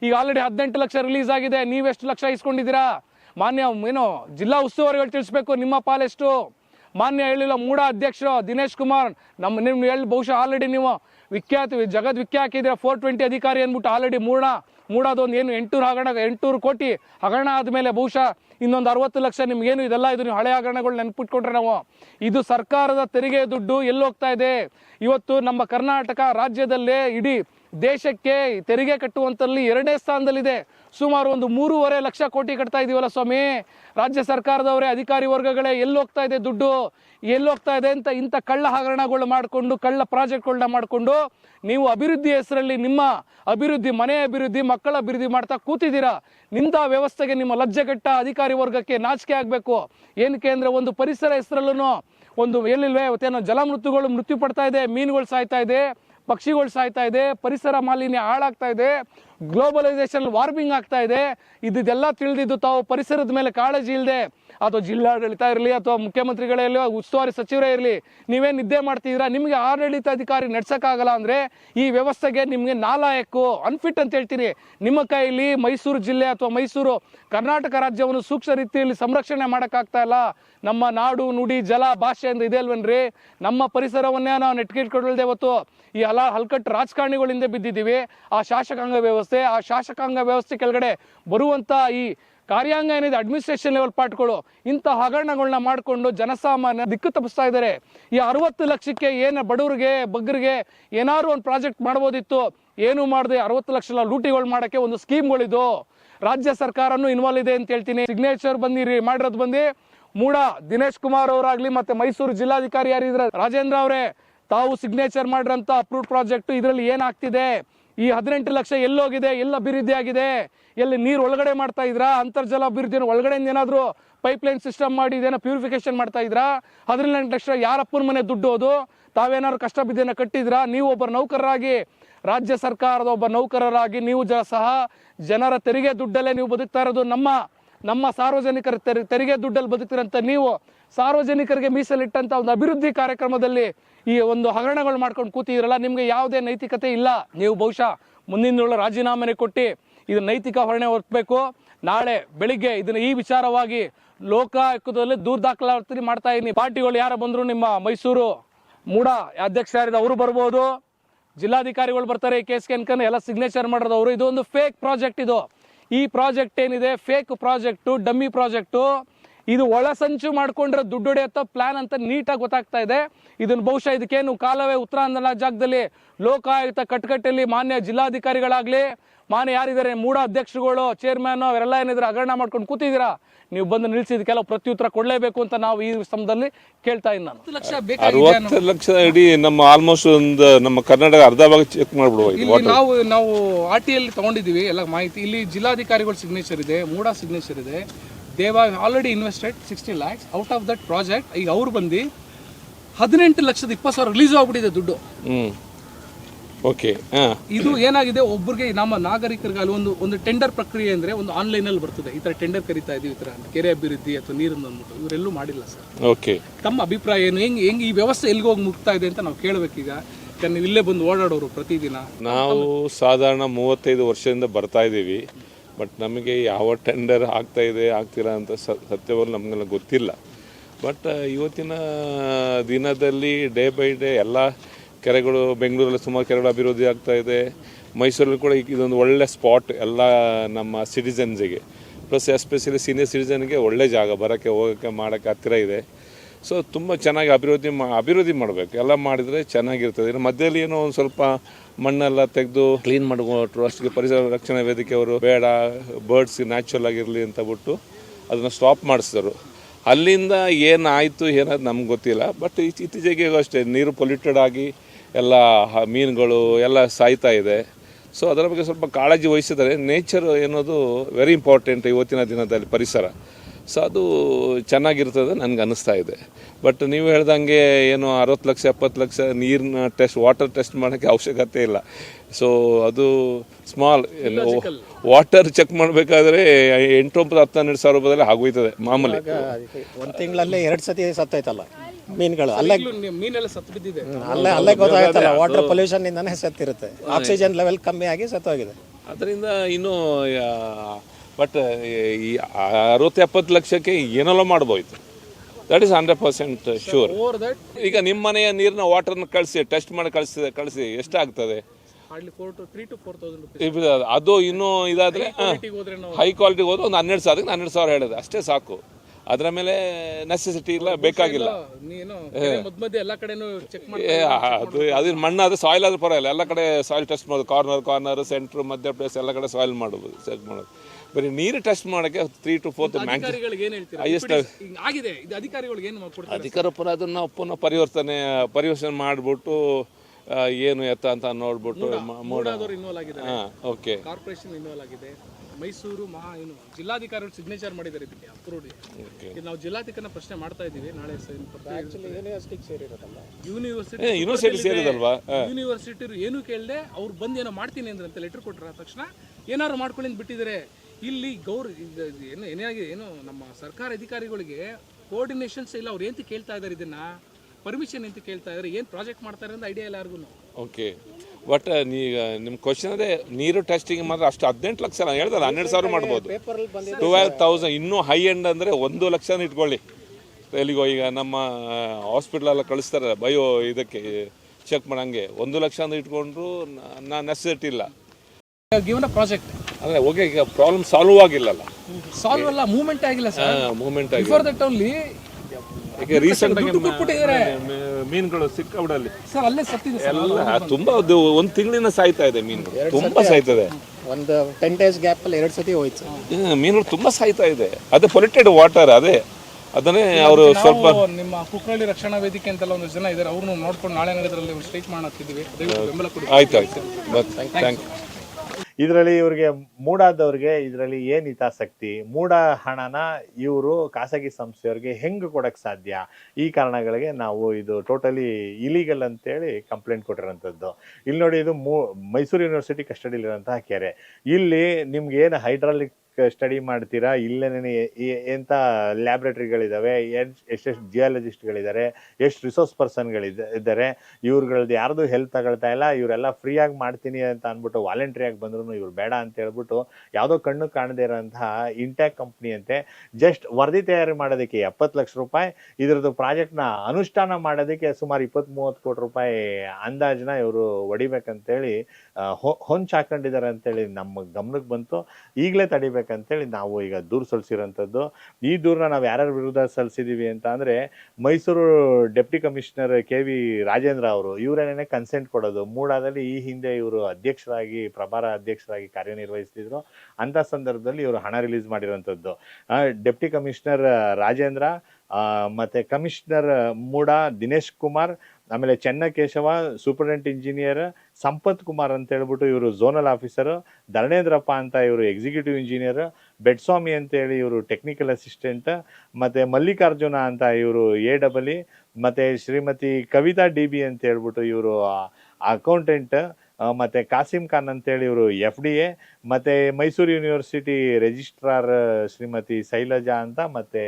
ಈಗ ಆಲ್ರೆಡಿ ಹದಿನೆಂಟು ಲಕ್ಷ ರಿಲೀಸ್ ಆಗಿದೆ. ನೀವೆಷ್ಟು ಲಕ್ಷ ಇಸ್ಕೊಂಡಿದ್ದೀರಾ? ಮಾನ್ಯ ಏನು ಜಿಲ್ಲಾ ಉಸ್ತುವಾರಿಗಳು ತಿಳಿಸ್ಬೇಕು, ನಿಮ್ಮ ಪಾಲೆಷ್ಟು ಮಾನ್ಯ ಹೇಳಿಲ್ಲ, ಮೂಡ ಅಧ್ಯಕ್ಷರು ದಿನೇಶ್ ಕುಮಾರ್, ನಮ್ಮ ನಿಮ್ಮ ಹೇಳಿ ಬಹುಶಃ ಆಲ್ರೆಡಿ ನೀವು ವಿಖ್ಯಾತ ಜಗದ್ ವಿಖ್ಯಾತ ಹಾಕಿದ್ರೆ ಫೋರ್ ಟ್ವೆಂಟಿ ಅಧಿಕಾರಿ ಅಂದ್ಬಿಟ್ಟು ಆಲ್ರೆಡಿ ಮೂಡ, ಮೂಡೋದೊಂದು ಏನು ಎಂಟೂರು ಹಗರಣ ಎಂಟೂರು ಕೋಟಿ ಹಗರಣ ಆದಮೇಲೆ ಬಹುಶಃ ಇನ್ನೊಂದು ಅರವತ್ತು ಲಕ್ಷ ನಿಮ್ಗೇನು ಇದೆಲ್ಲ ಇದು ನೀವು ಹಳೆ ಹಗರಣಗಳು ನೆನ್ಪಿಟ್ಕೊಂಡ್ರೆ ನಾವು. ಇದು ಸರ್ಕಾರದ ತೆರಿಗೆ ದುಡ್ಡು ಎಲ್ಲೋಗ್ತಾ ಇದೆ. ಇವತ್ತು ನಮ್ಮ ಕರ್ನಾಟಕ ರಾಜ್ಯದಲ್ಲೇ ಇಡೀ ದೇಶಕ್ಕೆ ತೆರಿಗೆ ಕಟ್ಟುವಂತಲ್ಲಿ ಎರಡನೇ ಸ್ಥಾನದಲ್ಲಿದೆ. ಸುಮಾರು ಒಂದು ಮೂರುವರೆ ಲಕ್ಷ ಕೋಟಿ ಕಟ್ತಾ ಇದೀವಲ್ಲ ಸ್ವಾಮಿ. ರಾಜ್ಯ ಸರ್ಕಾರದವರೇ, ಅಧಿಕಾರಿ ವರ್ಗಗಳೇ ಎಲ್ಲಿ ಹೋಗ್ತಾ ಇದೆ ದುಡ್ಡು. ಎಲ್ಲಿ ಹೋಗ್ತಾ ಇದೆ ಅಂತ ಇಂಥ ಕಳ್ಳ ಹಗರಣಗಳು ಮಾಡಿಕೊಂಡು, ಕಳ್ಳ ಪ್ರಾಜೆಕ್ಟ್ಗಳನ್ನ ಮಾಡಿಕೊಂಡು ನೀವು ಅಭಿವೃದ್ಧಿ ಹೆಸರಲ್ಲಿ ನಿಮ್ಮ ಅಭಿವೃದ್ಧಿ, ಮನೆ ಅಭಿವೃದ್ಧಿ, ಮಕ್ಕಳ ಅಭಿವೃದ್ಧಿ ಮಾಡ್ತಾ ಕೂತಿದ್ದೀರಾ? ನಿಂತ ವ್ಯವಸ್ಥೆಗೆ ನಿಮ್ಮ ಲಜ್ಜೆಗಟ್ಟ ಅಧಿಕಾರಿ ವರ್ಗಕ್ಕೆ ನಾಚಿಕೆ ಆಗಬೇಕು. ಏನಕ್ಕೆ ಅಂದರೆ ಒಂದು ಪರಿಸರ ಹೆಸರಲ್ಲೂ ಒಂದು ಎಲ್ಲಿಲ್ವೇ ಇವತ್ತೇನೋ ಜಲಮೃತ್ಯುಗಳು ಮೃತ್ಯು ಪಡ್ತಾ ಇದೆ, ಮೀನುಗಳು ಸಾಯ್ತಾ ಇದೆ. ಪಕ್ಷಿಗಳು ಸಾಯ್ತಾ ಇದೆ ಪರಿಸರ ಮಾಲಿನ್ಯ ಹಾಳಾಗ್ತಾ ಇದೆ. ಗ್ಲೋಬಲೈಸೇಷನ್ ವಾರ್ಮಿಂಗ್ ಆಗ್ತಾ ಇದೆ. ಇದೆಲ್ಲ ತಿಳಿದಿದ್ದು ತಾವು ಪರಿಸರದ ಮೇಲೆ ಕಾಳಜಿ ಇಲ್ಲದೆ ಅಥವಾ ಜಿಲ್ಲಾಡಳಿತ ಇರಲಿ, ಅಥವಾ ಮುಖ್ಯಮಂತ್ರಿಗಳೇ ಇರಲಿ ಉಸ್ತುವಾರಿ ಸಚಿವರೇ ಇರಲಿ ನೀವೇನು ನಿದ್ದೆ ಮಾಡ್ತಿದ್ದೀರಾ? ನಿಮಗೆ ಆಡಳಿತಾಧಿಕಾರಿ ನಡೆಸೋಕ್ಕಾಗಲ್ಲ ಅಂದರೆ ಈ ವ್ಯವಸ್ಥೆಗೆ ನಿಮಗೆ ನಾಲಾಯಕ್ಕು ಅನ್ಫಿಟ್ ಅಂತ ಹೇಳ್ತೀನಿ. ನಿಮ್ಮ ಕೈಯಲ್ಲಿ ಮೈಸೂರು ಜಿಲ್ಲೆ ಅಥವಾ ಮೈಸೂರು ಕರ್ನಾಟಕ ರಾಜ್ಯವನ್ನು ಸೂಕ್ಷ್ಮ ರೀತಿಯಲ್ಲಿ ಸಂರಕ್ಷಣೆ ಮಾಡೋಕ್ಕಾಗ್ತಾ ಇಲ್ಲ. ನಮ್ಮ ನಾಡು, ನುಡಿ, ಜಲ, ಭಾಷೆ ಅಂದ್ರೆ ಇದೆ ಅಲ್ವೇನ್ರಿ? ನಮ್ಮ ಪರಿಸರವನ್ನೇ ನಾವು ನೆಟ್ಕಿಟ್ಕೊಳ್ಳದೆ ಇವತ್ತು ಈ ಹಲ, ಹಲ್ಕಟ್ಟು ರಾಜಕಾರಣಿಗಳಿಂದ ಬಿದ್ದಿದ್ದೀವಿ. ಆ ಶಾಸಕಾಂಗ ವ್ಯವಸ್ಥೆ ಆ ಶಾಸಕಾಂಗ ವ್ಯವಸ್ಥೆ ಕೆಳಗಡೆ ಬರುವಂತ ಈ ಕಾರ್ಯಾಂಗ ಏನಿದೆ ಅಡ್ಮಿನಿಸ್ಟ್ರೇಷನ್ ಲೆವೆಲ್ ಪಾರ್ಟ್ಗಳು ಇಂಥ ಹಗರಣಗಳನ್ನ ಮಾಡಿಕೊಂಡು ಜನಸಾಮಾನ್ಯ ದಿಕ್ಕು ತಪ್ಪಿಸ್ತಾ ಇದ್ದಾರೆ. ಈ ಅರವತ್ತು ಲಕ್ಷಕ್ಕೆ ಏನು ಬಡವರಿಗೆ, ಬಗ್ಗರಿಗೆ ಏನಾದ್ರು ಒಂದು ಪ್ರಾಜೆಕ್ಟ್ ಮಾಡ್ಬೋದಿತ್ತು, ಏನು ಮಾಡಿದೆ ಅರವತ್ತು ಲಕ್ಷ ಲೂಟಿಗಳು ಮಾಡೋಕ್ಕೆ ಒಂದು ಸ್ಕೀಮ್ಗಳಿದು. ರಾಜ್ಯ ಸರ್ಕಾರನೂ ಇನ್ವಾಲ್ವ್ ಇದೆ ಅಂತ ಹೇಳ್ತೀನಿ. ಸಿಗ್ನೇಚರ್ ಬಂದಿರಿ ಮಾಡಿರೋದು ಬಂದು. ಮೂಡ, ದಿನೇಶ್ ಕುಮಾರ್ ಅವರಾಗ್ಲಿ ಮತ್ತೆ ಮೈಸೂರು ಜಿಲ್ಲಾಧಿಕಾರಿ ಯಾರಿದ್ರೆ, ರಾಜೇಂದ್ರ ಅವರೇ, ತಾವು ಸಿಗ್ನೇಚರ್ ಮಾಡಿರೋಂಥ ಅಪ್ರೂವ್ಡ್ ಪ್ರಾಜೆಕ್ಟ್ ಇದರಲ್ಲಿ ಏನಾಗ್ತಿದೆ ಈ ಹದಿನೆಂಟು ಲಕ್ಷ ಎಲ್ಲೋಗಿದೆ, ಎಲ್ಲ ಅಭಿವೃದ್ಧಿ ಆಗಿದೆ, ಎಲ್ಲಿ ನೀರು ಒಳಗಡೆ ಮಾಡ್ತಾ ಇದ್ರಾ? ಅಂತರ್ಜಲ ಅಭಿವೃದ್ಧಿ ಒಳಗಡೆಯಿಂದ ಏನಾದರೂ ಪೈಪ್ಲೈನ್ ಸಿಸ್ಟಮ್ ಮಾಡಿ ಇದೇನೋ ಪ್ಯೂರಿಫಿಕೇಶನ್ ಮಾಡ್ತಾ ಇದ್ರಾ? ಹದಿನೆಂಟು ಲಕ್ಷ ಯಾರಪ್ಪನ ಮನೆ ದುಡ್ಡು ಅದು? ತಾವೇನಾದ್ರು ಕಷ್ಟ ಬಿದ್ದೇನ ಕಟ್ಟಿದ್ರಾ? ನೀವು ಒಬ್ಬ ನೌಕರರಾಗಿ, ರಾಜ್ಯ ಸರ್ಕಾರದ ಒಬ್ಬ ನೌಕರರಾಗಿ ನೀವು ಸಹ ಜನರ ತೆರಿಗೆ ದುಡ್ಡಲ್ಲೇ ನೀವು ಬದುಕ್ತಾ ಇರೋದು ನಮ್ಮ ನಮ್ಮ ಸಾರ್ವಜನಿಕರ ತೆರಿ- ತೆರಿಗೆ ದುಡ್ಡಲ್ಲಿ ಬದುಕ್ತಿರಂತ ನೀವು ಸಾರ್ವಜನಿಕರಿಗೆ ಮೀಸಲಿಟ್ಟಂತ ಒಂದು ಅಭಿವೃದ್ಧಿ ಕಾರ್ಯಕ್ರಮದಲ್ಲಿ ಈ ಒಂದು ಹಗರಣಗಳು ಮಾಡ್ಕೊಂಡು ಕೂತಿದ್ರಲ್ಲ ನಿಮ್ಗೆ ಯಾವುದೇ ನೈತಿಕತೆ ಇಲ್ಲ. ನೀವು ಬಹುಶಃ ಮುಂದಿನ ರಾಜೀನಾಮೆನೆ ಕೊಟ್ಟು ಇದು ನೈತಿಕ ಹೊರಣೆ ಹೊರಬೇಕು ನಾಳೆ ಬೆಳಿಗ್ಗೆ ಇದನ್ನ ಈ ವಿಚಾರವಾಗಿ ಲೋಕಾಯುಕ್ತದಲ್ಲಿ ದೂರ ದಾಖಲಾತಿ ಮಾಡ್ತಾ ಇದ್ದೀನಿ. ಪಾರ್ಟಿಗಳು ಯಾರು ಬಂದ್ರು ನಿಮ್ಮ ಮೈಸೂರು ಮೂಡ ಅಧ್ಯಕ್ಷರಿದ ಅವರು ಬರ್ಬೋದು. ಜಿಲ್ಲಾಧಿಕಾರಿಗಳು ಬರ್ತಾರೆ. ಕೆ ಎಸ್ ಕೆನ್ಕನ್ ಎಲ್ಲ ಸಿಗ್ನೇಚರ್ ಮಾಡೋದವರು ಇದು ಒಂದು ಫೇಕ್ ಪ್ರಾಜೆಕ್ಟ್ ಇದು. ಈ ಪ್ರಾಜೆಕ್ಟ್ ಏನಿದೆ? Fake project dummy project. ಇದು ಒಳಸಂಚು ಮಾಡ್ಕೊಂಡಿರೋ ದುಡ್ಡು ಹೊಡೆಯತ್ತ ಪ್ಲಾನ್ ಅಂತ ನೀಟಾಗಿ ಗೊತ್ತಾಗ್ತಾ ಇದೆ. ಇದನ್ನು ಬಹುಶಃ ಇದಕ್ಕೇನು ಕಾಲವೇ ಉತ್ತರಾಂಧ್ರ ಜಾಗದಲ್ಲಿ ಲೋಕಾಯುಕ್ತ ಕಟ್ಟಕಟ್ಟೆಯಲ್ಲಿ ಮಾನ್ಯ ಜಿಲ್ಲಾಧಿಕಾರಿಗಳಾಗ್ಲಿ ಮಾನ್ಯ ಯಾರಿದ್ದಾರೆ ಮೂಡ ಅಧ್ಯಕ್ಷರುಗಳು ಚೇರ್ಮನ್ ಅವರೆಲ್ಲ ಏನಿದ್ರೆ ಹಗರಣ ಮಾಡ್ಕೊಂಡು ಕೂತಿದ್ದೀರಾ? ನೀವು ಬಂದು ನಿಲ್ಸಿದಕ್ಕೆಲ್ಲ ಪ್ರತ್ಯುತ್ತರ ಕೊಡಲೇಬೇಕು ಅಂತ ನಾವು ಈ ಸಮಯದಲ್ಲಿ ಕೇಳ್ತಾ ಇದ್ದೀನಿ ನಾನು. ಅರವತ್ತು ಲಕ್ಷ ಇಡೀ ನಮ್ಮ ಆಲ್ಮೋಸ್ಟ್ ಒಂದು ನಮ್ಮ ಕರ್ನಾಟಕ ಅರ್ಧ ಭಾಗ ಚೆಕ್ ಮಾಡ್ಬಿಡುವ ಇಲ್ಲಿ ನಾವು ನಾವು ಆರ್ ಟಿ ಎಲ್ ತಗೊಂಡಿದ್ದೀವಿ ಎಲ್ಲ ಮಾಹಿತಿ. ಇಲ್ಲಿ ಜಿಲ್ಲಾಧಿಕಾರಿಗಳ ಸಿಗ್ನೇಚರ್ ಇದೆ ಮೂಡ ಸಿಗ್ನೇಚರ್ ಇದೆ. They've already invested sixty lakhs out of that project ಈಗ ಅವ್ರು ಬಂದು ಹದಿನೆಂಟು ಲಕ್ಷದ ಇಪ್ಪತ್ತು ಸಾವಿರ ರಿಲೀಸ್ ಆಗ್ಬಿಟ್ಟಿದೆ ದುಡ್ಡು. ಓಕೆ ಇದು ಏನಾಗಿದೆ? ಒಬ್ಬರಿಗೆ ನಮ್ಮ ನಾಗರಿಕರಿಗೆ ಅಲ್ಲಿ ಒಂದು ಒಂದು ಟೆಂಡರ್ ಪ್ರಕ್ರಿಯೆ ಅಂದರೆ ಒಂದು ಆನ್ಲೈನಲ್ಲಿ ಬರ್ತದೆ. ಈ ಥರ ಟೆಂಡರ್ ಕರಿತಾ ಇದೀವಿ ಈ ಥರ ಕೆರೆ ಅಭಿವೃದ್ಧಿ ಅಥವಾ ನೀರನ್ನು ಅಂದ್ಬಿಟ್ಟು. ಇವರೆಲ್ಲೂ ಮಾಡಿಲ್ಲ ಸರ್. ಓಕೆ ತಮ್ಮ ಅಭಿಪ್ರಾಯ ಏನು? ಹೆಂಗೆ ಹೆಂಗೆ ಈ ವ್ಯವಸ್ಥೆ ಎಲ್ಲಿಗೆ ಹೋಗಿ ಮುಗ್ತಾ ಇದೆ ಅಂತ ನಾವು ಕೇಳಬೇಕೀಗ. ನೀವು ಇಲ್ಲೇ ಬಂದು ಓಡಾಡೋರು ಪ್ರತಿದಿನ. ನಾವು ಸಾಧಾರಣ ಮೂವತ್ತೈದು ವರ್ಷದಿಂದ ಬರ್ತಾ ಇದ್ದೀವಿ ಬಟ್ ನಮಗೆ ಯಾವ ಟೆಂಡರ್ ಆಗ್ತಾ ಇದೆ, ಆಗ್ತಿಲ್ಲ ಅಂತ ಸತ್ಯವಾಗಿ ನಮಗೆಲ್ಲ ಗೊತ್ತಿಲ್ಲ. ಬಟ್ ಇವತ್ತಿನ ದಿನದಲ್ಲಿ ಡೇ ಬೈ ಡೇ ಎಲ್ಲ ಕೆರೆಗಳು, ಬೆಂಗಳೂರಲ್ಲಿ ಸುಮಾರು ಕೆರೆಗಳು ಅಭಿವೃದ್ಧಿ ಆಗ್ತಾ ಇದೆ. ಮೈಸೂರಲ್ಲಿ ಕೂಡ ಇದೊಂದು ಒಳ್ಳೆ ಸ್ಪಾಟ್ ಎಲ್ಲ ನಮ್ಮ ಸಿಟಿಸನ್ಸಿಗೆ ಪ್ಲಸ್ ಎಸ್ಪೆಷಲಿ ಸೀನಿಯರ್ ಸಿಟಿಸನ್ಗೆ ಒಳ್ಳೆ ಜಾಗ, ಬರೋಕ್ಕೆ, ಹೋಗೋಕ್ಕೆ, ಮಾಡೋಕ್ಕೆ ಹತ್ತಿರ ಇದೆ. ಸೊ ತುಂಬ ಚೆನ್ನಾಗಿ ಅಭಿವೃದ್ಧಿ ಮಾ, ಅಭಿವೃದ್ಧಿ ಮಾಡಬೇಕು. ಎಲ್ಲ ಮಾಡಿದರೆ ಚೆನ್ನಾಗಿರ್ತದೆ. ಇನ್ನು ಮಧ್ಯದಲ್ಲಿ ಏನೋ ಒಂದು ಸ್ವಲ್ಪ ಮಣ್ಣೆಲ್ಲ ತೆಗೆದು ಕ್ಲೀನ್ ಮಾಡಿಕೊಟ್ರು, ಅಷ್ಟಿಗೆ ಪರಿಸರ ರಕ್ಷಣಾ ವೇದಿಕೆ ಅವರು ಬೇಡ ಬರ್ಡ್ಸ್ ನ್ಯಾಚುರಲ್ ಆಗಿರಲಿ ಅಂತ ಬಿಟ್ಟು ಅದನ್ನು ಸ್ಟಾಪ್ ಮಾಡಿಸಿದ್ರು. ಅಲ್ಲಿಂದ ಏನಾಯಿತು ಏನಾದ್ರು ನಮ್ಗೆ ಗೊತ್ತಿಲ್ಲ. ಬಟ್ ಇತ್ತೀಚೆಗೆ ಅಷ್ಟೇ, ನೀರು ಪೊಲ್ಯೂಟೆಡ್ ಆಗಿ ಎಲ್ಲ ಮೀನುಗಳು ಎಲ್ಲ ಸಾಯ್ತಾ ಇದೆ. ಸೊ ಅದರ ಬಗ್ಗೆ ಸ್ವಲ್ಪ ಕಾಳಜಿ ವಹಿಸಿದರೆ ನೇಚರ್ ಅನ್ನೋದು ವೆರಿ ಇಂಪಾರ್ಟೆಂಟ್ ಇವತ್ತಿನ ದಿನದಲ್ಲಿ ಪರಿಸರ. ಸೊ ಅದು ಚೆನ್ನಾಗಿರ್ತದೆ ನನಗೆ ಅನ್ನಿಸ್ತಾ ಇದೆ. ಬಟ್ ನೀವು ಹೇಳ್ದಂಗೆ ಏನು ಅರವತ್ತು ಲಕ್ಷ ಎಪ್ಪತ್ತು ಲಕ್ಷ ನೀರಿನ ಟೆಸ್ಟ್ ವಾಟರ್ ಟೆಸ್ಟ್ ಮಾಡೋಕ್ಕೆ ಅವಶ್ಯಕತೆ ಇಲ್ಲ. ಸೊ ಅದು ಸ್ಮಾಲ್ ವಾಟರ್ ಚೆಕ್ ಮಾಡಬೇಕಾದ್ರೆ ಎಂಟೊಂಬತ್ತು ಹತ್ತು ಹನ್ನೆರಡು ಸಾವಿರ ರೂಪಾಯಿ ಆಗೋಯ್ತದೆ ಮಾಮೂಲಿ. ಒಂದು ತಿಂಗಳಲ್ಲೇ ಎರಡು ಸತಿ ಸತ್ತೋಯ್ತಲ್ಲ ಮೀನುಗಳು. ಅಲ್ಲೇ ಮೀನೆಲ್ಲ ಸತ್ತು ಬಿದ್ದಿದೆ. ಅಲ್ಲೇ ಅಲ್ಲೇ ಗೊತ್ತಾಗುತ್ತಲ್ಲ ವಾಟರ್ ಪೊಲ್ಯೂಷನ್ ಇಂದಾನೆ ಸತ್ತಿರುತ್ತೆ. ಆಕ್ಸಿಜನ್ ಲೆವೆಲ್ ಕಮ್ಮಿ ಆಗಿ ಸತ್ತೋಗಿದೆ. ಅದರಿಂದ ಇನ್ನೂ ಬಟ್ ಈ ಅರವತ್ತು ಎಪ್ಪತ್ತು ಲಕ್ಷಕ್ಕೆ ಏನೆಲ್ಲ ಮಾಡ್ಬೋಯ್ತು. That is hundred percent sure ಈಗ ನಿಮ್ಮ ಮನೆಯ ನೀರಿನ ವಾಟರ್ನ ಕಳಿಸಿ ಟೆಸ್ಟ್ ಮಾಡಿ ಕಳಿಸಿ ಕಳಿಸಿ ಎಷ್ಟಾಗ್ತದೆ? ಅದು ಇನ್ನೂ ಇದಾದ್ರೆ ಹೈ ಕ್ವಾಲಿಟಿಗೆ ಹೋದ್ರೆ ಒಂದು ಹನ್ನೆರಡು ಸಾವಿರಕ್ಕೆ ಹನ್ನೆರಡು ಸಾವಿರ ಹೇಳಿದೆ. ಅಷ್ಟೇ ಸಾಕು. ಅದರ ಮೇಲೆ ನೆಸೆಸಿಟಿ ಇಲ್ಲ ಬೇಕಾಗಿಲ್ಲ. ಅದು ಅದು ಮಣ್ಣಾದ್ರೆ ಸಾಯಿಲ್ ಆದ್ರೆ ಪರವಾಗಿಲ್ಲ. ಎಲ್ಲ ಕಡೆ ಸಾಯಿಲ್ ಟೆಸ್ಟ್ ಮಾಡೋದು ಕಾರ್ನರ್ ಕಾರ್ನರ್ ಸೆಂಟ್ರ್ ಮಧ್ಯ ಪ್ಲೇಸ್ ಎಲ್ಲ ಕಡೆ ಸಾಯಿಲ್ ಮಾಡೋದು ಚೆಕ್ ಮಾಡೋದು. ಬರೀ ನೀರು ಟೆಸ್ಟ್ ಮಾಡೋಕ್ಕೆ ತ್ರೀ ಟು ಫೋರ್ತ್ ಹೇಳ್ತೀರಾ? Highest ಆಗಿದೆ. ಇದು ಅಧಿಕಾರಿಗಳಿಗೆ ಏನು ಅಧಿಕಾರ ಪುನಃ ಅದನ್ನ ಪುನಃ ಪರಿವರ್ತನೆ ಪರಿವರ್ತನೆ ಮಾಡಿಬಿಟ್ಟು ಏನು ಎತ್ತ ಅಂತ ನೋಡ್ಬಿಟ್ಟು ಹಾಂ ಓಕೆ ಕಾರ್ಪೊರೇಷನ್ ಇನ್ವಾಲ್ವ್ ಆಗಿದೆ. ಮೈಸೂರು ಮಹಾ ಏನು ಜಿಲ್ಲಾಧಿಕಾರಿಗಳು ಸಿಗ್ನೇಚರ್ ಮಾಡಿದ್ದಾರೆ ಇದಕ್ಕೆ ಅಪ್ರೂವ್ಡ್. ಇದು ನಾವು ಜಿಲ್ಲಾಧಿಕಾರಿನ ಪ್ರಶ್ನೆ ಮಾಡ್ತಾ ಇದ್ದೀವಿ. ನಾಳೆ ಯೂನಿವರ್ಸಿಟಿ ಯೂನಿವರ್ಸಿಟಿ ಸೇರಿದಲ್ವಾ? ಯೂನಿವರ್ಸಿಟಿ ಏನು ಕೇಳದೆ ಅವ್ರು ಬಂದು ಏನೋ ಮಾಡ್ತೀನಿ ಅಂದ್ರೆ ಅಂತ ಲೆಟರ್ ಕೊಟ್ರ ತಕ್ಷಣ ಏನಾದ್ರು ಮಾಡ್ಕೊಳ್ಳಿ ಬಿಟ್ಟಿದ್ರೆ ಬಿಟ್ಟಿದ್ದಾರೆ. ಇಲ್ಲಿ ಗೌರ್ ಇದು ಏನು ಆಗಿ ಏನು ನಮ್ಮ ಸರ್ಕಾರ ಅಧಿಕಾರಿಗಳಿಗೆ ಕೋಆರ್ಡಿನೇಷನ್ಸ್ ಇಲ್ಲ. ಅವ್ರು ಏನು ಕೇಳ್ತಾ ಇದ್ದಾರೆ ಇದನ್ನ? ಪರ್ಮಿಷನ್ ಅಂತ ಕೇಳ್ತಾ ಇದ್ದಾರೆ ಏನು ಪ್ರಾಜೆಕ್ಟ್ ಮಾಡ್ತಾರೆ ಅಂತ ಐಡಿಯಾ ಇಲ್ಲ ಯಾರಿಗೂ ಓಕೆ ಬಟ್ ನೀವು ನಿಮ್ಮ ಕ್ವಶನ್ ಅದೇ ನೀರು ಟೆಸ್ಟಿಂಗ್ ಮಾತ್ರ ಅಷ್ಟು ಹದಿನೆಂಟು ಲಕ್ಷ ನಾನು ಹೇಳ್ದಲ್ಲ ಹನ್ನೆರಡು ಸಾವಿರ ಮಾಡ್ಬೋದು. ಪೇಪರಲ್ಲಿ ಬಂದಿದೆ ಟ್ವೆಲ್ ತೌಸಂಡ್ ಇನ್ನೂ ಹೈ ಎಂಡ್ ಅಂದರೆ ಒಂದು ಲಕ್ಷನ ಇಟ್ಕೊಳ್ಳಿ. ಎಲ್ಲಿಗೋ ಈಗ ನಮ್ಮ ಹಾಸ್ಪಿಟ್ಲೆಲ್ಲ ಕಳಿಸ್ತಾರೆ ಬಯೋ ಇದಕ್ಕೆ ಚೆಕ್ ಮಾಡಂಗೆ. ಒಂದು ಲಕ್ಷ ಅಂತ ಇಟ್ಕೊಂಡ್ರು ನಾ ನೆಸೆಸಿಟಿ ಇಲ್ಲ. ಗಿವನ್ ಅ ಪ್ರಾಜೆಕ್ಟ್ ಅಂದರೆ ಓಕೆ ಈಗ ಪ್ರಾಬ್ಲಮ್ ಸಾಲ್ವ್ ಆಗಿಲ್ಲಲ್ಲ. ಸಾಲ್ವ್ ಅಲ್ಲ ಮೂವ್ಮೆಂಟ್ ಆಗಿಲ್ಲ ಸರ್ ಮೂವ್ಮೆಂಟ್ ಆಗಿ ಬಿಫೋರ್ ದಟ್ ಓನ್ಲಿ ಈಗ ರೀಸೆಂಟ್ ಆಗಿ ದುಡ್ಡು ಕೊಟ್ಟಿದ್ದಾರೆ. ಮೀನುಗಳು ಸಿಕ್ಕಾಬಿಡಲ್ಲಿ. ಸರ್ ಅಲ್ಲೇ ಸತ್ತಿದೆ ಸರ್ ಎಲ್ಲ ತುಂಬಾ ಅದು ಒಂದು ತಿಂಗಳಿನ ಸಾಯ್ತಾ ಇದೆ ಮೀನು ತುಂಬಾ ಸಾಯ್ತದೆ. ಒಂದು ಟೆನ್ ಡೇಸ್ ಗ್ಯಾಪ್ ಅಲ್ಲಿ ಎರಡು ಸತಿ ಹೋಯ್ತು ಮೀನುಗಳು ತುಂಬಾ ಸಾಯ್ತಾ ಇದೆ. ಅದೇ ಪೊಲ್ಯೂಟೆಡ್ ವಾಟರ್ ಅದೇ. ಅದನ್ನೇ ಅವರು ಸ್ವಲ್ಪ ನಿಮ್ಮ ಕುಕ್ಕರಳ್ಳಿ ರಕ್ಷಣಾ ವೇದಿಕೆ ಅಂತೆಲ್ಲ ಒಂದು ಜನ ಇದ್ದಾರೆ. ಅವ್ರನ್ನ ನೋಡ್ಕೊಂಡು ನಾಳೆ ನಡೆದ್ರಲ್ಲಿ ಸ್ಟ್ರೈಕ್ ಮಾಡತ್ತಿದ್ದೀವಿ ದಯವಿಟ್ಟು ಬೆಂಬಲ ಕೊಡಿ. ಆಯ್ತು ಆಯ್ತು ಥ್ಯಾಂಕ್ ಯು ಇದರಲ್ಲಿ ಇವ್ರಿಗೆ ಮೂಡಾದವ್ರಿಗೆ ಇದರಲ್ಲಿ ಏನು ಹಿತಾಸಕ್ತಿ? ಮೂಡ ಹಣನ ಇವರು ಖಾಸಗಿ ಸಂಸ್ಥೆಯವ್ರಿಗೆ ಹೆಂಗ್ ಕೊಡಕ್ಕೆ ಸಾಧ್ಯ? ಈ ಕಾರಣಗಳಿಗೆ ನಾವು ಇದು ಟೋಟಲಿ ಇಲೀಗಲ್ ಅಂತೇಳಿ ಕಂಪ್ಲೇಂಟ್ ಕೊಟ್ಟಿರೋಂಥದ್ದು ಇಲ್ಲಿ ನೋಡಿ ಇದು ಮೂ, ಮೈಸೂರು ಯೂನಿವರ್ಸಿಟಿ ಕಸ್ಟಡಿಲಿರುವಂತಹ ಕೆರೆ. ಇಲ್ಲಿ ನಿಮ್ಗೆ ಏನು ಹೈಡ್ರಾಲಿಕ್ ಸ್ಟಡಿ ಮಾಡ್ತೀರಾ? ಇಲ್ಲೇನೆ ಎಂತ ಲ್ಯಾಬ್ರೇಟ್ರಿಗಳಿದ್ದಾವೆ ಎಷ್ಟೆಷ್ಟು ಜಿಯಾಲಜಿಸ್ಟ್ಗಳಿದ್ದಾರೆ ಎಷ್ಟು ರಿಸೋರ್ಸ್ ಪರ್ಸನ್ಗಳಿದ್ದ ಇದ್ದಾರೆ ಇವ್ರುಗಳ್ದು ಯಾರ್ದು ಹೆಲ್ತ್ ತಗೊಳ್ತಾ ಇಲ್ಲ? ಇವರೆಲ್ಲ ಫ್ರೀಯಾಗಿ ಮಾಡ್ತೀನಿ ಅಂತ ಅಂದ್ಬಿಟ್ಟು ವಾಲಂಟ್ರಿಯಾಗಿ ಬಂದ್ರು ಇವ್ರು ಬೇಡ ಅಂತ ಹೇಳ್ಬಿಟ್ಟು ಯಾವುದೋ ಕಣ್ಣು ಕಾಣದೇ ಇರೋಂತಹ ಇಂಟ್ಯಾಕ್ ಕಂಪ್ನಿ ಅಂತೆ. ಜಸ್ಟ್ ವರದಿ ತಯಾರಿ ಮಾಡೋದಕ್ಕೆ ಎಪ್ಪತ್ತು ಲಕ್ಷ ರೂಪಾಯಿ, ಇದ್ರದ್ದು ಪ್ರಾಜೆಕ್ಟ್ನ ಅನುಷ್ಠಾನ ಮಾಡೋದಕ್ಕೆ ಸುಮಾರು ಇಪ್ಪತ್ತ್ ಮೂವತ್ತು ಕೋಟಿ ರೂಪಾಯಿ ಅಂದಾಜನ್ನ ಇವರು ಹೊಡಿಬೇಕಂತೇಳಿ ಹೊಂಚ್ ಹಾಕೊಂಡಿದ್ದಾರೆ ಅಂತೇಳಿ ನಮ್ಮ ಗಮನಕ್ಕೆ ಬಂತು. ಈಗಲೇ ತಡಿಬೇಕಂತೇಳಿ ನಾವು ಈಗ ದೂರು ಸಲ್ಲಿಸಿರೋಂಥದ್ದು ಈ ದೂರನ್ನ ನಾವು ಯಾರ್ಯಾರ ವಿರುದ್ಧ ಸಲ್ಲಿಸಿದ್ದೀವಿ ಅಂತ ಅಂದರೆ Mysuru deputy commissioner K V Rajendra ಅವರು. ಇವರೇನೇ ಕನ್ಸೆಂಟ್ ಕೊಡೋದು. ಮೂಡಾದಲ್ಲಿ ಈ ಹಿಂದೆ ಇವರು ಅಧ್ಯಕ್ಷರಾಗಿ, ಪ್ರಭಾರ ಅಧ್ಯಕ್ಷರಾಗಿ ಕಾರ್ಯನಿರ್ವಹಿಸ್ತಿದ್ರು. ಅಂಥ ಸಂದರ್ಭದಲ್ಲಿ ಇವರು ಹಣ ರಿಲೀಸ್ ಮಾಡಿರೋಂಥದ್ದು. ಡೆಪ್ಟಿ ಕಮಿಷನರ್ ರಾಜೇಂದ್ರ ಮತ್ತೆ ಕಮಿಷನರ್ ಮೂಡ ದಿನೇಶ್ ಕುಮಾರ್ ಆಮೇಲೆ ಚೆನ್ನಕೇಶವ ಸೂಪರಿಂಟ್ ಇಂಜಿನಿಯರ್ ಸಂಪತ್ ಕುಮಾರ್ ಅಂತ ಹೇಳ್ಬಿಟ್ಟು ಇವರು ಝೋನಲ್ ಆಫೀಸರ್ ಧರಣೇಂದ್ರಪ್ಪ ಅಂತ ಇವರು ಎಕ್ಸಿಕ್ಯೂಟಿವ್ ಇಂಜಿನಿಯರ್ ಬೆಡ್ಸ್ವಾಮಿ ಅಂತೇಳಿ ಇವರು ಟೆಕ್ನಿಕಲ್ ಅಸಿಸ್ಟೆಂಟ್ ಮತ್ತೆ ಮಲ್ಲಿಕಾರ್ಜುನ ಅಂತ ಇವರು ಎ ಡಬಲ್ ಇ ಮತ್ತೆ ಶ್ರೀಮತಿ ಕವಿತಾ ಡಿ ಬಿ ಅಂತ ಹೇಳ್ಬಿಟ್ಟು ಇವರು ಅಕೌಂಟೆಂಟ್ ಮತ್ತೆ ಕಾಸಿಂ ಖಾನ್ ಅಂತೇಳಿ ಇವರು ಎಫ್ ಡಿ ಎ, ಮತ್ತು ಮೈಸೂರು ಯೂನಿವರ್ಸಿಟಿ ರಿಜಿಸ್ಟ್ರಾರ್ ಶ್ರೀಮತಿ ಶೈಲಜಾ ಅಂತ, ಮತ್ತು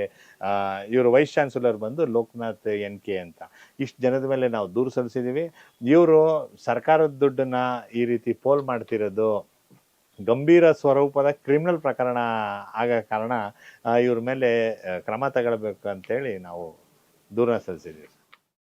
ಇವರು ವೈಸ್ ಚಾನ್ಸಲರ್ ಬಂದು ಲೋಕನಾಥ್ ಎನ್ ಕೆ ಅಂತ. ಇಷ್ಟು ಜನದ ಮೇಲೆ ನಾವು ದೂರು ಸಲ್ಲಿಸಿದ್ದೀವಿ ಇವರು ಸರ್ಕಾರದ ದುಡ್ಡನ್ನು ಈ ರೀತಿ ಪೋಲ್ ಮಾಡ್ತಿರೋದು ಗಂಭೀರ ಸ್ವರೂಪದ ಕ್ರಿಮಿನಲ್ ಪ್ರಕರಣ ಆಗ ಕಾರಣ ಇವ್ರ ಮೇಲೆ ಕ್ರಮ ತಗೊಳ್ಬೇಕು ಅಂತೇಳಿ ನಾವು ದೂರ ಸಲ್ಲಿಸಿದ್ದೀವಿ